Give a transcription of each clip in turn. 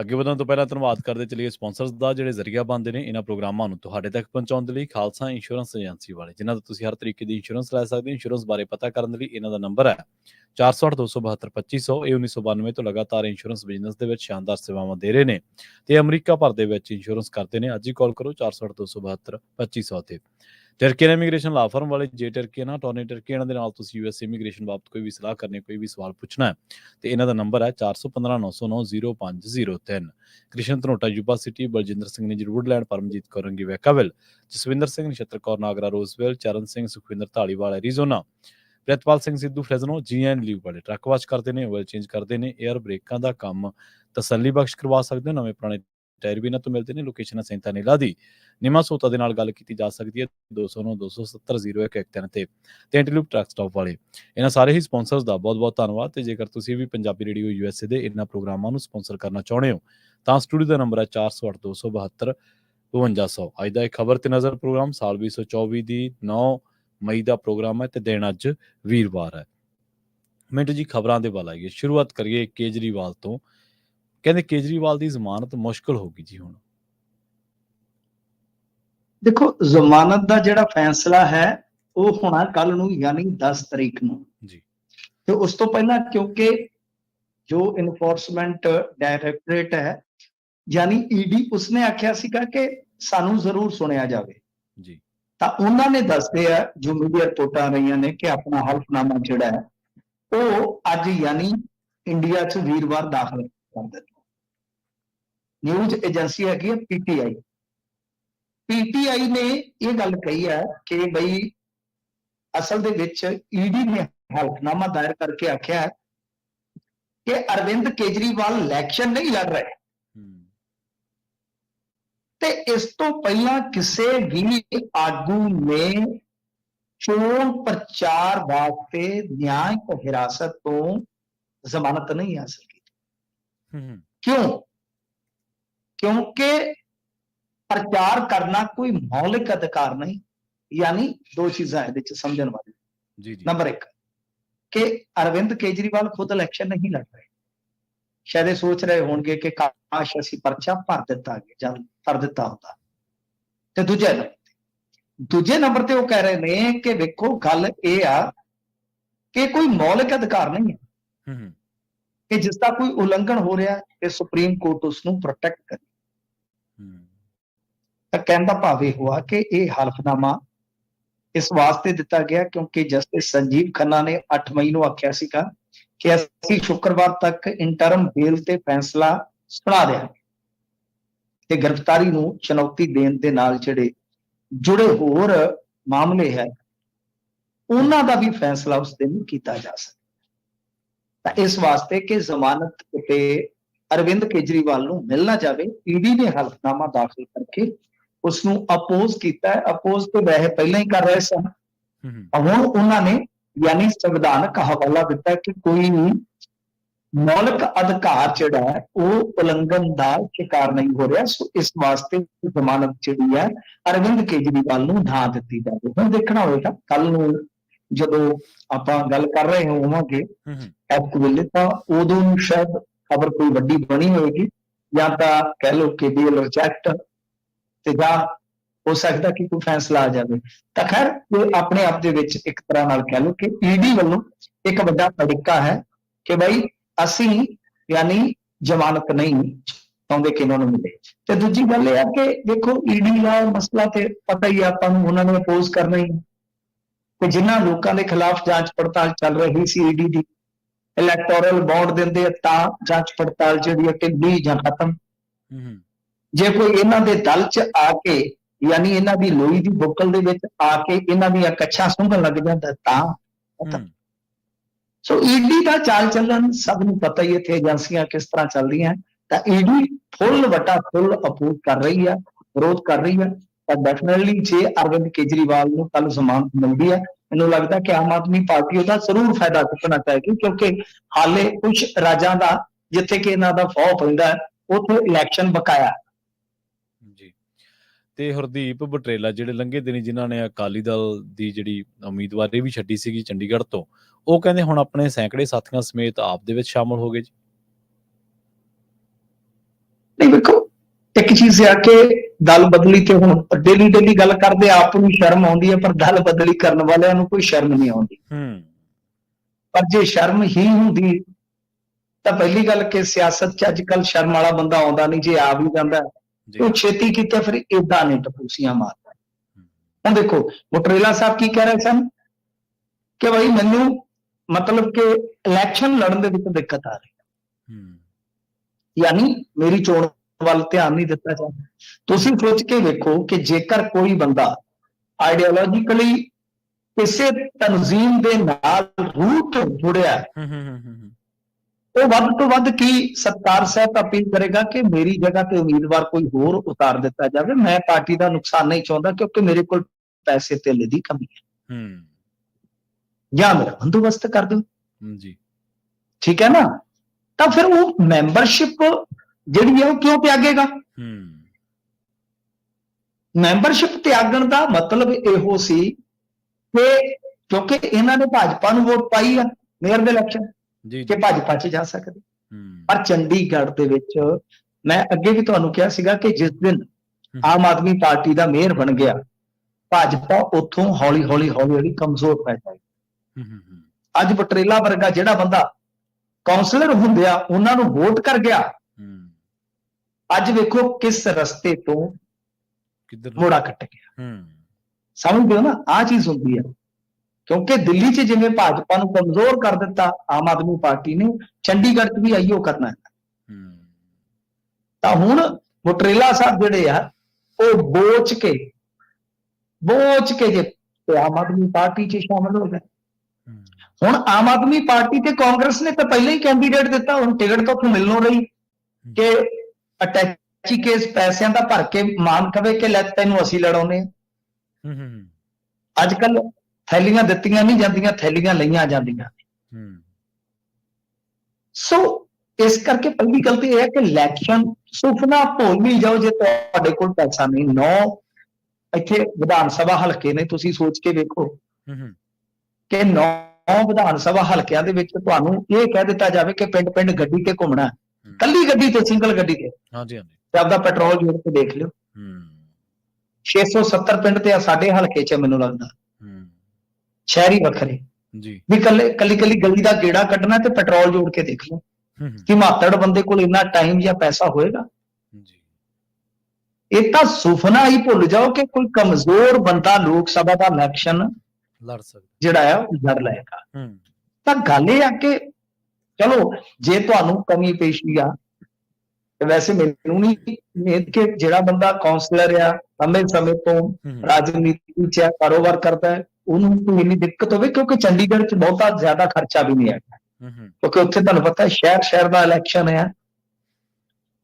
ਅੱਗੇ ਵਧਣ ਤੋਂ ਪਹਿਲਾਂ ਧੰਨਵਾਦ ਕਰਦੇ ਚਲੀਏ ਸਪਾਂਸਰਸ ਦਾ, ਜਿਹੜੇ ਜ਼ਰੀਆ ਬੰਦੇ ਨੇ ਇਹਨਾਂ ਪ੍ਰੋਗਰਾਮਾਂ ਨੂੰ ਤੁਹਾਡੇ ਤੱਕ ਪਹੁੰਚਾਉਣ ਦੇ ਲਈ, ਖਾਲਸਾ ਇੰਸ਼ੋਰੈਂਸ ਏਜੰਸੀ ਵਾਲੇ, ਜਿਨ੍ਹਾਂ ਤੋਂ ਤੁਸੀਂ ਹਰ ਤਰੀਕੇ ਦੀ ਇੰਸ਼ੋਰੈਂਸ ਲੈ ਸਕਦੇ ਹੋ। ਇੰਸ਼ੋਰੈਂਸ ਬਾਰੇ ਪਤਾ ਕਰਨ ਦੇ ਲਈ ਇਹਨਾਂ ਦਾ ਨੰਬਰ ਹੈ 4827272500 ਇਹ 1992 ਤੋਂ ਲਗਾਤਾਰ ਇੰਸ਼ੋਰੈਂਸ ਬਿਜ਼ਨਸ ਦੇ ਵਿੱਚ ਸ਼ਾਨਦਾਰ ਸੇਵਾਵਾਂ ਦੇ ਰਹੇ ਨੇ। ਤੇ ਅਮਰੀਕਾ ਭਰ ਦੇ ਵਿੱਚ ਇੰਸ਼ੋਰੈਂਸ ਕਰਦੇ ਨੇ। ਅੱਜ ਹੀ ਕਾਲ ਕਰੋ 4827272500 ਤੇ। ਟਰਕੀਅਨ ਇਮੀਗ੍ਰੇਸ਼ਨ ਲਾ ਫਰਮ ਵਾਲੇ, ਜੇ ਟਰਕੀਅਨ ਆ ਟੋਨੀ ਟਰਕੀਅਨ ਦੇ ਨਾਲ ਤੁਸੀਂ ਯੂਐਸ ਇਮੀਗ੍ਰੇਸ਼ਨ ਬਾਬਤ ਕੋਈ ਵੀ ਸਲਾਹ ਕਰਨੀ, ਕੋਈ ਵੀ ਸਵਾਲ ਪੁੱਛਣਾ ਹੈ, ਤੇ ਇਹਨਾਂ ਦਾ ਨੰਬਰ ਹੈ 4159090503 ਕ੍ਰਿਸ਼ਨ ਧਨੋਟਾ, ਯੂਬਾ ਸਿਟੀ, ਬਲਜਿੰਦਰ ਸਿੰਘ ਨੇ ਜਰੂਰਲੈਂਡ ਪਰਮਜੀਤ ਕੌਰ, ਰੰਗੀ ਵੈਕਾਵਿਲ, Jaswinder Singh, Nachhattar Kaur, Nagra Roswell, Charan Singh, Sukhwinder Dhaliwal Arizona, Pritpal Singh Sidhu Fresno GN ਲਿਊ ਵਾਲੇ। ਟਰੱਕ ਵਾਸ਼ ਕਰਦੇ ਨੇ ਆਇਲ ਚੇਂਜ ਕਰਦੇ ਨੇ 에ਅਰ ਬ੍ਰੇਕਾਂ ਦਾ ਕੰਮ ਤਸੱਲੀ ਬਖਸ਼ ਕਰਵਾ ਸਕਦੇ ਹੋ, ਨਵੇਂ ਪੁਰਾਣੇ ਟਾਇਰ ਵੀ ਇਹਨਾਂ ਤੋਂ ਮਿਲਦੇ ਨੇ ਲੋਕੇਸ਼ਨ ਹੈ ਸੈਂਤਾ ਨੀਲਾ ਦੀ ਨਿਮਾ ਸੋਤਾ ਦੇ ਨਾਲ ਗੱਲ ਕੀਤੀ ਜਾ ਸਕਦੀ ਹੈ 209 270 0113 ਤੇ। ਤੇ ਐਂਟੀਲੂਪ ਟਰੱਕ ਸਟਾਪ ਵਾਲੇ, ਇਹਨਾਂ ਸਾਰੇ ਹੀ ਸਪਾਂਸਰਸ ਦਾ ਬਹੁਤ-ਬਹੁਤ ਧੰਨਵਾਦ ਤੇ ਜੇਕਰ ਤੁਸੀਂ ਵੀ ਪੰਜਾਬੀ ਰੇਡੀਓ ਯੂਐਸਏ ਦੇ ਇਹਨਾਂ ਪ੍ਰੋਗਰਾਮਾਂ ਨੂੰ ਸਪਾਂਸਰ ਕਰਨਾ ਚਾਹੁੰਦੇ ਹੋ, ਤਾਂ ਸਟੂਡੀਓ ਦਾ ਨੰਬਰ ਹੈ 408272 5200 ਅੱਜ ਦਾ ਇਹ ਖਬਰ ਤੇ ਨਜ਼ਰ ਪ੍ਰੋਗਰਾਮ, ਸਾਲ 2024 ਦੀ 9 ਮਈ ਦਾ ਪ੍ਰੋਗਰਾਮ ਹੈ ਤੇ ਦਿਨ ਅੱਜ ਵੀਰਵਾਰ ਹੈ। ਮਿੰਟ ਜੀ, ਖਬਰਾਂ ਦੇ ਵੱਲ ਆਈਏ। ਸ਼ੁਰੂਆਤ ਕਰੀਏ ਕੇਜਰੀਵਾਲ ਤੋਂ। ਕਹਿੰਦੇ ਕੇਜਰੀਵਾਲ ਦੀ ਜ਼ਮਾਨਤ ਮੁਸ਼ਕਲ ਹੋਗੀ ਜੀ ਹੁਣ। ਦੇਖੋ ਜ਼ਮਾਨਤ ਦਾ ਜਿਹੜਾ ਫੈਸਲਾ ਹੈ ਉਹ ਹੋਣਾ ਕੱਲ ਨੂੰ ਯਾਨੀ 10 ਤਰੀਕ ਨੂੰ। ਜੀ। ਤੇ ਉਸ ਤੋਂ ਪਹਿਲਾਂ ਕਿਉਂਕਿ ਜੋ ਇਨਫੋਰਸਮੈਂਟ ਡਾਇਰੈਕਟੋਰੇਟ ਹੈ ਯਾਨੀ ਈਡੀ ਉਸਨੇ ਆਖਿਆ ਸੀਗਾ ਕਿ ਸਾਨੂੰ ਜ਼ਰੂਰ ਸੁਣਿਆ ਜਾਵੇ। ਜੀ। ਤਾਂ ਉਹਨਾਂ ਨੇ ਦੱਸਦੇ ਆ ਜੋ ਮੀਡੀਆ ਰਿਪੋਰਟਾਂ ਆ ਰਹੀਆਂ ਨੇ ਕਿ ਆਪਣਾ ਹਲਫਨਾਮਾ ਜਿਹੜਾ ਹੈ ਉਹ ਅੱਜ ਯਾਨੀ ਇੰਡੀਆ 'ਚ ਵੀਰਵਾਰ ਦਾਖਲ ਕਰ ਦਿੱਤਾ। ਨਿਊਜ਼ ਏਜੰਸੀ ਹੈਗੀ ਹੈ ਪੀਟੀਆਈ ਪੀਟੀਆਈ ਨੇ ਇਹ ਗੱਲ ਕਹੀ ਹੈ ਕਿ ਬਈ ਅਸਲ ਦੇ ਵਿੱਚ ਈਡੀ ਨੇ ਹਲਫਨਾਮਾ ਦਾਇਰ ਕਰਕੇ ਆਖਿਆ ਹੈ ਕਿ ਅਰਵਿੰਦ ਕੇਜਰੀਵਾਲ ਇਲੈਕਸ਼ਨ ਨਹੀਂ ਲੜ ਰਹੇ। ਤੇ ਇਸ ਤੋਂ ਪਹਿਲਾਂ ਕਿਸੇ ਵੀ ਆਗੂ ਨੇ ਚੋਣ ਪ੍ਰਚਾਰ ਵਾਸਤੇ ਨਿਆਂਇਕ ਹਿਰਾਸਤ ਤੋਂ ਜ਼ਮਾਨਤ ਨਹੀਂ ਹਾਸਲ ਕੀਤੀ। ਹੂੰ। ਕਿਉਂ? ਕਿਉਂਕਿ ਪ੍ਰਚਾਰ ਕਰਨਾ ਕੋਈ ਮੌਲਿਕ ਅਧਿਕਾਰ ਨਹੀਂ ਯਾਨੀ ਦੋ ਚੀਜ਼ਾਂ ਇਹਦੇ ਵਿੱਚ ਸਮਝਣ ਵਾਲੀ ਜੀ ਜੀ। ਨੰਬਰ 1 ਕਿ ਅਰਵਿੰਦ ਕੇਜਰੀਵਾਲ ਖੁਦ ਇਲੈਕਸ਼ਨ ਨਹੀਂ ਲੜ ਰਹੇ। ਸ਼ਾਇਦ ਇਹ ਸੋਚ ਰਹੇ ਹੋਣਗੇ ਕਿ ਕਾਸ਼ ਅਸੀਂ ਪਰਚਾ ਭਰ ਦਿੱਤਾ ਗਿਆ ਜਾਂ ਭਰ ਦਿੱਤਾ ਹੁੰਦਾ। ਤੇ ਦੂਜੇ ਨੰਬਰ ਤੇ ਦੂਜੇ ਨੰਬਰ ਤੇ ਉਹ ਕਹਿ ਰਹੇ ਨੇ ਕਿ ਵੇਖੋ ਗੱਲ ਇਹ ਆ ਕਿ ਕੋਈ ਮੌਲਿਕ ਅਧਿਕਾਰ ਨਹੀਂ ਹੈ। ਹੂੰ ਹੂੰ। ਕਿ ਜਿਸ ਦਾ ਕੋਈ ਉਲੰਘਣ ਹੋ ਰਿਹਾ ਤੇ ਸੁਪਰੀਮ ਕੋਰਟ ਉਸ ਨੂੰ ਪ੍ਰੋਟੈਕਟ ਕਰੇ। ਹੂੰ। ਤਾਂ ਕਹਿਣ ਦਾ ਭਾਵ ਹੋਆ ਕਿ ਇਹ ਹਲਫਨਾਮਾ ਇਸ ਵਾਸਤੇ ਦਿੱਤਾ ਗਿਆ ਕਿਉਂਕਿ ਜਸਟਿਸ ਸੰਜੀਵ ਖੰਨਾ ਨੇ 8 ਮਈ ਨੂੰ ਆਖਿਆ ਸੀਗਾ ਕਿ ਅਸੀਂ ਸ਼ੁੱਕਰਵਾਰ ਤੱਕ ਇੰਟਰਮ ਬੇਲ ਤੇ ਫੈਸਲਾ ਸੁਣਾ ਦਿਆਂਗੇ ਤੇ ਗ੍ਰਿਫਤਾਰੀ ਨੂੰ ਚੁਣੌਤੀ ਦੇਣ ਦੇ ਨਾਲ ਜਿਹੜੇ ਜੁੜੇ ਹੋਰ ਮਾਮਲੇ ਹੈ ਉਹਨਾਂ ਦਾ ਵੀ ਫੈਸਲਾ ਉਸ ਦਿਨ ਕੀਤਾ ਜਾ ਸਕਦਾ। ਤਾਂ ਇਸ ਵਾਸਤੇ ਕਿ ਜ਼ਮਾਨਤ ਤੇ ਅਰਵਿੰਦ ਕੇਜਰੀਵਾਲ ਨੂੰ ਮਿਲਣਾ ਜਾਵੇ ਈਡੀ ਨੇ ਹਲਫਨਾਮਾ ਦਾਖਲ ਕਰਕੇ ਉਸ ਨੂੰ ਅਪੋਜ਼ ਕੀਤਾ ਹੈ ਅਪੋਜ਼ ਤੇ ਵੈਸੇ ਪਹਿਲਾਂ ਹੀ ਕਰ ਰਹੇ ਸਨ। ਹੁਣ ਉਹਨਾਂ ਨੇ ਯਾਨੀ ਸੰਵਿਧਾਨਕ ਹਵਾਲਾ ਦਿੱਤਾ ਕਿ ਕੋਈ ਵੀ ਮੌਲਿਕ ਅਧਿਕਾਰ ਜਿਹੜਾ ਹੈ ਉਹ ਉਲੰਘਣ ਦਾ ਸ਼ਿਕਾਰ ਨਹੀਂ ਹੋ ਰਿਹਾ। ਸੋ ਇਸ ਵਾਸਤੇ ਜ਼ਮਾਨਤ ਜਿਹੜੀ ਹੈ ਅਰਵਿੰਦ ਕੇਜਰੀਵਾਲ ਨੂੰ ਨਾ ਦਿੱਤੀ ਜਾਵੇ। ਹੁਣ ਦੇਖਣਾ ਹੋਵੇਗਾ ਕੱਲ ਨੂੰ ਜਦੋਂ ਆਪਾਂ ਗੱਲ ਕਰ ਰਹੇ ਹੋਵਾਂਗੇ ਹੂੰ ਹੂੰ। ਇਸ ਵੇਲੇ ਤਾਂ ਉਦੋਂ ਸ਼ਾਇਦ ਖਬਰ ਕੋਈ ਵੱਡੀ ਬਣੀ ਹੋਏਗੀ ਜਾਂ ਤਾਂ ਕਹਿ ਲਓ ਕਿ ਡੀਲ ਰਿਜੈਕਟ ਤੇ ਜਾਂ ਹੋ ਸਕਦਾ ਕਿ ਕੋਈ ਫੈਸਲਾ ਆ ਜਾਵੇ। ਤਾਂ ਖੈਰ ਇਹ ਆਪਣੇ ਆਪ ਦੇ ਵਿੱਚ ਇੱਕ ਤਰ੍ਹਾਂ ਨਾਲ ਕਹਿ ਲਓ ਕਿ ਈਡੀ ਵੱਲੋਂ ਇੱਕ ਵੱਡਾ ਤਰੀਕਾ ਹੈ ਕਿ ਭਾਈ ਅਸੀਂ ਯਾਨੀ ਜ਼ਮਾਨਤ ਨਹੀਂ ਚਾਹੁੰਦੇ ਕਿ ਇਹਨਾਂ ਨੂੰ ਮਿਲੇ। ਤੇ ਦੂਜੀ ਗੱਲ ਇਹ ਆ ਕਿ ਦੇਖੋ ਈਡੀ ਦਾ ਮਸਲਾ ਤੇ ਪਤਾ ਹੀ ਆਪਾਂ ਨੂੰ ਉਹਨਾਂ ਨੇ ਅਪੋਜ਼ ਕਰਨਾ ਹੀ। ਤੇ ਜਿਨ੍ਹਾਂ ਲੋਕਾਂ ਦੇ ਖਿਲਾਫ ਜਾਂਚ ਪੜਤਾਲ ਚੱਲ ਰਹੀ ਸੀ ਈਡੀ ਦੀ ਇਲੈਕਟੋਰਲ ਬੌਂਡ ਦਿੰਦੇ ਆ ਤਾਂ ਜਾਂਚ ਪੜਤਾਲ ਜਿਹੜੀ ਹੈ ਢਿੱਲੀ ਜਾਂ ਖਤਮ। ਜੇ ਕੋਈ ਇਹਨਾਂ ਦੇ ਦਲ 'ਚ ਆ ਕੇ ਯਾਨੀ ਇਹਨਾਂ ਦੀ ਲੋਈ ਦੀ ਬੁੱਕਲ ਦੇ ਵਿੱਚ ਆ ਕੇ ਇਹਨਾਂ ਦੀਆਂ ਕੱਛਾਂ ਸੁੰਘਣ ਲੱਗ ਜਾਂਦਾ ਤਾਂ ਸੋ ਈਡੀ ਦਾ ਚਾਲ ਚੱਲਣ ਸਭ ਨੂੰ ਪਤਾ ਹੀ ਇੱਥੇ ਏਜੰਸੀਆਂ ਕਿਸ ਤਰ੍ਹਾਂ ਚੱਲਦੀਆਂ। ਤਾਂ ਈਡੀ ਫੁੱਲ ਵਟਾ ਫੁੱਲ ਅਪੋਜ਼ ਕਰ ਰਹੀ ਹੈ ਵਿਰੋਧ ਕਰ ਰਹੀ ਹੈ ਤਾਂ ਡੈਫੀਨਿਟਲੀ ਜੇ ਅਰਵਿੰਦ ਕੇਜਰੀਵਾਲ ਨੂੰ ਕੱਲ ਜ਼ਮਾਨਤ ਮਿਲਦੀ ਹੈ, ਮੈਨੂੰ ਲੱਗਦਾ ਕਿ ਆਮ ਆਦਮੀ ਪਾਰਟੀ ਉਹਦਾ ਜ਼ਰੂਰ ਫਾਇਦਾ ਚੁੱਕਣਾ ਚਾਹੀਦੀ ਕਿਉਂਕਿ ਹਾਲੇ ਕੁਝ ਰਾਜਾਂ ਦਾ, ਜਿੱਥੇ ਕਿ ਇਹਨਾਂ ਦਾ ਫੌ ਪੈਂਦਾ ਉੱਥੇ ਇਲੈਕਸ਼ਨ ਬਕਾਇਆ ਜੀ। ਤੇ ਹਰਦੀਪ ਬਟਰੇਲਾ, ਜਿਹੜੇ ਲੰਘੇ ਦਿਨੀ ਜਿਨ੍ਹਾਂ ਨੇ ਅਕਾਲੀ ਦਲ ਦੀ ਜਿਹੜੀ ਉਮੀਦਵਾਰੀ ਵੀ ਛੱਡੀ ਸੀਗੀ ਚੰਡੀਗੜ੍ਹ ਤੋਂ, ਉਹ ਕਹਿੰਦੇ ਹੁਣ ਆਪਣੇ ਸੈਂਕੜੇ ਸਾਥੀਆਂ ਸਮੇਤ ਆਪ ਦੇ ਵਿੱਚ ਸ਼ਾਮਲ ਹੋ ਗਏ ਜੀ ਨਹੀਂ ਵੇਖੋ ਇੱਕ ਚੀਜ਼ ਆ ਕਿ ਦਲ ਬਦਲੀ ਤੇ ਹੁਣ ਡੇਲੀ ਡੇਲੀ ਗੱਲ ਕਰਦੇ ਆਪ ਨੂੰ ਸ਼ਰਮ ਆਉਂਦੀ ਹੈ ਪਰ ਦਲ ਬਦਲੀ ਕਰਨ ਵਾਲਿਆਂ ਨੂੰ ਕੋਈ ਸ਼ਰਮ ਨਹੀਂ ਆਉਂਦੀ। ਹੂੰ। ਪਰ ਜੇ ਸ਼ਰਮ ਹੀ ਹੁੰਦੀ ਤਾਂ ਪਹਿਲੀ ਗੱਲ ਕਿ ਸਿਆਸਤ 'ਚ ਅੱਜ ਕੱਲ ਸ਼ਰਮ ਵਾਲਾ ਬੰਦਾ ਆਉਂਦਾ ਨਹੀਂ ਜੇ ਆ ਵੀ ਜਾਂਦਾ ਉਹ ਛੇਤੀ ਕਿਤੇ ਫਿਰ ਇਦਾਂ ਨਹੀਂ ਟਪੂਸੀਆਂ ਮਾਰਦਾ। ਹੁਣ ਦੇਖੋ ਮੋਟਰੇਲਾ ਸਾਹਿਬ ਕੀ ਕਹਿ ਰਹੇ ਸਨ? ਕਿ ਭਾਈ ਮੈਨੂੰ ਮਤਲਬ ਕਿ ਇਲੈਕਸ਼ਨ ਲੜਨ ਦੇ ਵਿੱਚ ਦਿੱਕਤ ਆ ਰਹੀ ਹੂੰ। ਯਾਨੀ ਮੇਰੀ ਚੋਣ ਵੱਲ ਧਿਆਨ ਨਹੀਂ ਦਿੱਤਾ ਜਾਂਦਾ ਤੁਸੀਂ ਸੋਚ ਕੇ ਵੇਖੋ ਕਿ ਜੇਕਰ ਕੋਈ ਬੰਦਾ ਆਈਡੀਓਲੋਜੀਕਲੀ ਕਿਸੇ ਤਨਜ਼ੀਮ ਦੇ ਨਾਲ ਰੂਟ ਤੋਂ ਜੁੜਿਆ ਹੈ, ਹੂੰ ਹੂੰ ਹੂੰ, ਹੂੰ। ਉਹ ਵੱਧ ਤੋਂ ਵੱਧ ਕੀ ਸਤਕਾਰ ਸਹਿਤ ਅਪੀਲ ਕਰੇਗਾ ਕਿ ਮੇਰੀ ਜਗ੍ਹਾ ਤੇ ਉਮੀਦਵਾਰ ਕੋਈ ਹੋਰ ਉਤਾਰ ਦਿੱਤਾ ਜਾਵੇ? ਮੈਂ ਪਾਰਟੀ ਦਾ ਨੁਕਸਾਨ ਨਹੀਂ ਚਾਹੁੰਦਾ ਕਿਉਂਕਿ ਮੇਰੇ ਕੋਲ ਪੈਸੇ ਧੇਲੇ ਦੀ ਕਮੀ ਹੈ। ਹੂੰ। ਜਾਂ ਮੇਰਾ ਬੰਦੋਬਸਤ ਕਰ ਦਿਓ। ਹੂੰ, ਜੀ। ਠੀਕ ਹੈ ਨਾ? ਤਾਂ ਫਿਰ ਉਹ ਮੈਂਬਰਸ਼ਿਪ ਜਿਹੜੀ ਹੈ ਉਹ ਕਿਉਂ ਤਿਆਗੇਗਾ? ਹੂੰ। ਮੈਂਬਰਸ਼ਿਪ ਤਿਆਗਣ ਦਾ ਮਤਲਬ ਇਹੋ ਸੀ ਕਿ ਕਿਉਂਕਿ ਇਹਨਾਂ ਨੇ ਭਾਜਪਾ ਨੂੰ ਵੋਟ ਪਾਈ ਆ ਮੇਅਰ ਦੇ ਇਲੈਕਸ਼ਨ ਜੀ ਕਿ ਭਾਜਪਾ 'ਚ ਜਾ ਸਕਦੇ। ਹੂੰ। ਪਰ ਚੰਡੀਗੜ੍ਹ ਦੇ ਵਿੱਚ ਮੈਂ ਅੱਗੇ ਵੀ ਤੁਹਾਨੂੰ ਕਿਹਾ ਸੀਗਾ ਕਿ ਜਿਸ ਦਿਨ ਆਮ ਆਦਮੀ ਪਾਰਟੀ ਦਾ ਮੇਅਰ ਬਣ ਗਿਆ ਭਾਜਪਾ ਉੱਥੋਂ ਹੌਲੀ ਹੌਲੀ ਹੌਲੀ ਹੌਲੀ ਕਮਜ਼ੋਰ ਪੈ ਜਾਏਗੀ ਅੱਜ ਬਟਰੇਲਾ ਵਰਗਾ ਜਿਹੜਾ ਬੰਦਾ ਕਾਉਂਸਲਰ ਹੁੰਦਿਆ ਉਹਨਾਂ ਨੂੰ ਵੋਟ ਕਰ ਗਿਆ ਅੱਜ ਵੇਖੋ ਕਿਸ ਰਸਤੇ ਤੋਂ ਕਿੱਧਰ? ਮੋੜਾ ਕੱਟ ਗਿਆ। ਹੂੰ। ਸਮਝਦੇ ਹੋ ਨਾ? ਆ ਚੀਜ਼ ਹੁੰਦੀ ਹੈ ਕਿਉਂਕਿ ਦਿੱਲੀ 'ਚ ਜਿਵੇਂ ਭਾਜਪਾ ਨੂੰ ਕਮਜ਼ੋਰ ਕਰ ਦਿੱਤਾ ਆਮ ਆਦਮੀ ਪਾਰਟੀ ਨੇ ਚੰਡੀਗੜ੍ਹ 'ਚ ਵੀ ਆਈਓ ਕਰਨਾ ਹੈ। ਹੂੰ। ਤਾਂ ਹੁਣ ਮੋਟਰੇਲਾ ਸਾਹਿਬ ਜਿਹੜੇ ਆ ਉਹ ਬੋਚ ਕੇ ਬੋਚ ਕੇ ਜੇ ਆਮ ਆਦਮੀ ਪਾਰਟੀ 'ਚ ਸ਼ਾਮਲ ਹੋ ਗਏ। ਹੁਣ ਆਮ ਆਦਮੀ ਪਾਰਟੀ ਤੇ ਕਾਂਗਰਸ ਨੇ ਤਾਂ ਪਹਿਲਾਂ ਹੀ ਕੈਂਡੀਡੇਟ ਦਿੱਤਾ ਹੁਣ ਟਿਕਟ ਤਾਂ ਉੱਥੋਂ ਮਿਲਣੋਂ ਰਹੀ ਕਿ ਅਟੈਚੀ ਕੇਸ ਪੈਸਿਆਂ ਦਾ ਭਰ ਕੇ ਮਾਨ ਕਵੇ ਕਿ ਲੈ ਤੈਨੂੰ ਅਸੀਂ ਲੜਾਉਨੇ ਹਾਂ। ਹੂੰ ਅੱਜ ਕੱਲ ਥੈਲੀਆਂ ਦਿੱਤੀਆਂ ਨਹੀਂ ਜਾਂਦੀਆਂ ਥੈਲੀਆਂ ਲਈਆਂ ਜਾਂਦੀਆਂ। ਹੂੰ। ਸੋ ਇਸ ਕਰਕੇ ਪਹਿਲੀ ਗਲਤੀ ਇਹ ਹੈ ਕਿ ਇਲੈਕਸ਼ਨ ਸੁਪਨਾ ਭੁੱਲ ਹੀ ਜਾਓ ਜੇ ਤੁਹਾਡੇ ਕੋਲ ਪੈਸਾ ਨਹੀਂ। ਨੌ ਇੱਥੇ ਵਿਧਾਨ ਸਭਾ ਹਲਕੇ ਨੇ ਤੁਸੀਂ ਸੋਚ ਕੇ ਵੇਖੋ ਹੂੰ ਹੂੰ। ਕਿ ਨੌ ਵਿਧਾਨ ਸਭਾ ਹਲਕਿਆਂ ਦੇ ਵਿੱਚ ਤੁਹਾਨੂੰ ਇਹ ਕਹਿ ਦਿੱਤਾ ਜਾਵੇ ਕਿ ਪਿੰਡ ਪਿੰਡ ਗੱਡੀ ਤੇ ਘੁੰਮਣਾ। ਹੂੰ। ਕੱਲੀ ਗੱਡੀ ਤੇ ਸਿੰਗਲ ਗੱਡੀ ਤੇ। ਹਾਂਜੀ ਹਾਂਜੀ। ਤੇ ਆਪਦਾ ਪੈਟਰੋਲ ਜੋੜ ਕੇ ਦੇਖ ਲਿਓ। ਹੂੰ। 670 ਪਿੰਡ ਤੇ ਆ ਸਾਡੇ ਹਲਕੇ 'ਚ ਮੈਨੂੰ ਲੱਗਦਾ। ਹੂੰ। ਸ਼ਹਿਰੀ ਵੱਖਰੇ। ਜੀ। ਵੀ ਕੱਲੇ ਕੱਲੀ ਕੱਲੀ ਗਲੀ ਦਾ ਗੇੜਾ ਕੱਢਣਾ ਤੇ ਪੈਟਰੋਲ ਜੋੜ ਕੇ ਦੇਖ ਲਓ। ਕਿ ਮਾਤੜ ਬੰਦੇ ਕੋਲ ਇੰਨਾ ਟਾਈਮ ਜਾਂ ਪੈਸਾ ਹੋਏਗਾ? ਜੀ। ਇਹ ਤਾਂ ਸੁਪਨਾ ਹੀ ਭੁੱਲ ਜਾਓ ਕਿ ਕੋਈ ਕਮਜ਼ੋਰ ਬੰਦਾ ਲੋਕ ਸਭਾ ਦਾ ਇਲੈਕਸ਼ਨ ਲੜ ਸਕਦੇ। ਜਿਹੜਾ ਆ ਉਹ ਲੜ ਲਏਗਾ। ਹੂੰ। ਤਾਂ ਗੱਲ ਇਹ ਆ ਕਿ ਚਲੋ ਜੇ ਤੁਹਾਨੂੰ ਕਮੀ ਪੇਸ਼ੀ ਆ ਤੇ ਵੈਸੇ ਮੈਨੂੰ ਨਹੀਂ ਉਮੀਦ ਕਿ ਜਿਹੜਾ ਬੰਦਾ ਕਾਉਂਸਲਰ ਆ ਲੰਮੇ ਸਮੇਂ ਤੋਂ ਰਾਜਨੀਤੀ 'ਚ ਕਾਰੋਬਾਰ ਕਰਦਾ ਹੈ ਉਹਨੂੰ ਕੋਈ ਇੰਨੀ ਦਿੱਕਤ ਹੋਵੇ ਕਿਉਂਕਿ ਚੰਡੀਗੜ੍ਹ 'ਚ ਬਹੁਤਾ ਜ਼ਿਆਦਾ ਖਰਚਾ ਵੀ ਨਹੀਂ ਹੂੰ ਕਿਉਂਕਿ ਉੱਥੇ ਤੁਹਾਨੂੰ ਪਤਾ ਹੈ ਸ਼ਹਿਰ ਸ਼ਹਿਰ ਦਾ ਇਲੈਕਸ਼ਨ ਹੈ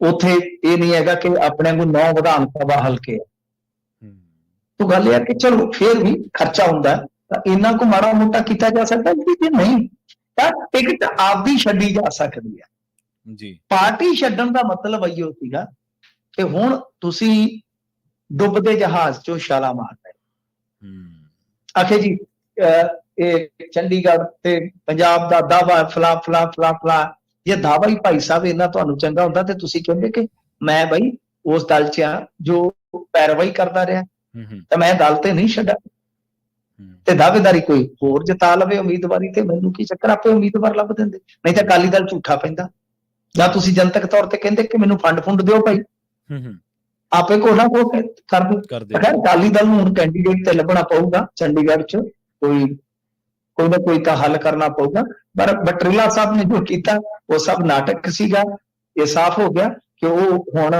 ਉੱਥੇ ਇਹ ਨਹੀਂ ਹੈਗਾ ਕਿ ਆਪਣੇ ਕੋਲ ਨੌ ਵਿਧਾਨ ਸਭਾ ਹਲਕੇ ਆ। ਹੂੰ। ਤੋ ਗੱਲ ਇਹ ਹੈ ਕਿ ਚਲੋ ਫੇਰ ਵੀ ਖਰਚਾ ਹੁੰਦਾ ਤਾਂ ਇੰਨਾ ਕੁ ਮਾੜਾ ਮੋਟਾ ਕੀਤਾ ਜਾ ਸਕਦਾ ਹੈ ਕਿ ਜੇ ਨਹੀਂ। ਤਾਂ ਟਿਕਟ ਆਪਦੀ ਛੱਡੀ ਜਾ ਸਕਦੀ ਹੈ। ਜੀ। ਪਾਰਟੀ ਛੱਡਣ ਦਾ ਮਤਲਬ ਇਹੋ ਸੀਗਾ ਕਿ ਹੁਣ ਤੁਸੀਂ ਡੁੱਬਦੇ ਜਹਾਜ਼ 'ਚੋਂ ਛਾਲਾ ਮਾਰਨਾ ਹੈ। ਆਖੇ ਜੀ ਇਹ ਚੰਡੀਗੜ੍ਹ ਤੇ ਪੰਜਾਬ ਦਾ ਦਾਵਾ ਫਲਾ ਫਲਾ ਫਲਾ ਫਲਾ। ਇਹ ਦਾਵਾ ਹੀ ਭਾਈ ਸਾਹਿਬ ਇਹਨਾਂ ਤੁਹਾਨੂੰ ਚੰਗਾ ਹੁੰਦਾ ਤੇ ਤੁਸੀਂ ਕਹਿੰਦੇ ਕਿ ਮੈਂ ਬਈ ਉਸ ਦਲ 'ਚ ਆ ਜੋ ਪੈਰਵਾਈ ਕਰਦਾ ਰਿਹਾ। ਤਾਂ ਮੈਂ ਦਲ ਤੇ ਨਹੀਂ ਛੱਡਾ ਤੇ ਦਾਅਵੇਦਾਰੀ ਕੋਈ ਹੋਰ ਜਤਾ ਲਵੇ ਉਮੀਦਵਾਰੀ ਤੇ ਮੈਨੂੰ ਕੀ ਚੱਕਰ? ਆਪੇ ਉਮੀਦਵਾਰ ਲੱਭ ਦਿੰਦੇ। ਨਹੀਂ ਤਾਂ ਅਕਾਲੀ ਦਲ ਝੂਠਾ ਪੈਂਦਾ। ਜਾਂ ਤੁਸੀਂ ਜਨਤਕ ਤੌਰ ਤੇ ਕਹਿੰਦੇ ਕਿ ਮੈਨੂੰ ਫੰਡ ਫੁੰਡ ਦਿਓ ਭਾਈ। ਹੂੰ ਹੂੰ। ਆਪੇ ਕੋਈ ਨਾ ਕੋਈ ਕਰ ਕਰਦੇ ਖੈਰ ਅਕਾਲੀ ਦਲ ਨੂੰ ਹੁਣ ਕੈਂਡੀਡੇਟ ਤੇ ਲੱਭਣਾ ਪਊਗਾ। ਚੰਡੀਗੜ੍ਹ 'ਚ ਕੋਈ ਕੋਈ ਨਾ ਕੋਈ ਤਾਂ ਹੱਲ ਕਰਨਾ ਪਊਗਾ। ਪਰ ਬਟਰੀਲਾ ਸਾਹਿਬ ਨੇ ਜੋ ਕੀਤਾ ਉਹ ਸਭ ਨਾਟਕ ਸੀਗਾ। ਇਹ ਸਾਫ਼ ਹੋ ਗਿਆ ਕਿ ਉਹ ਹੁਣ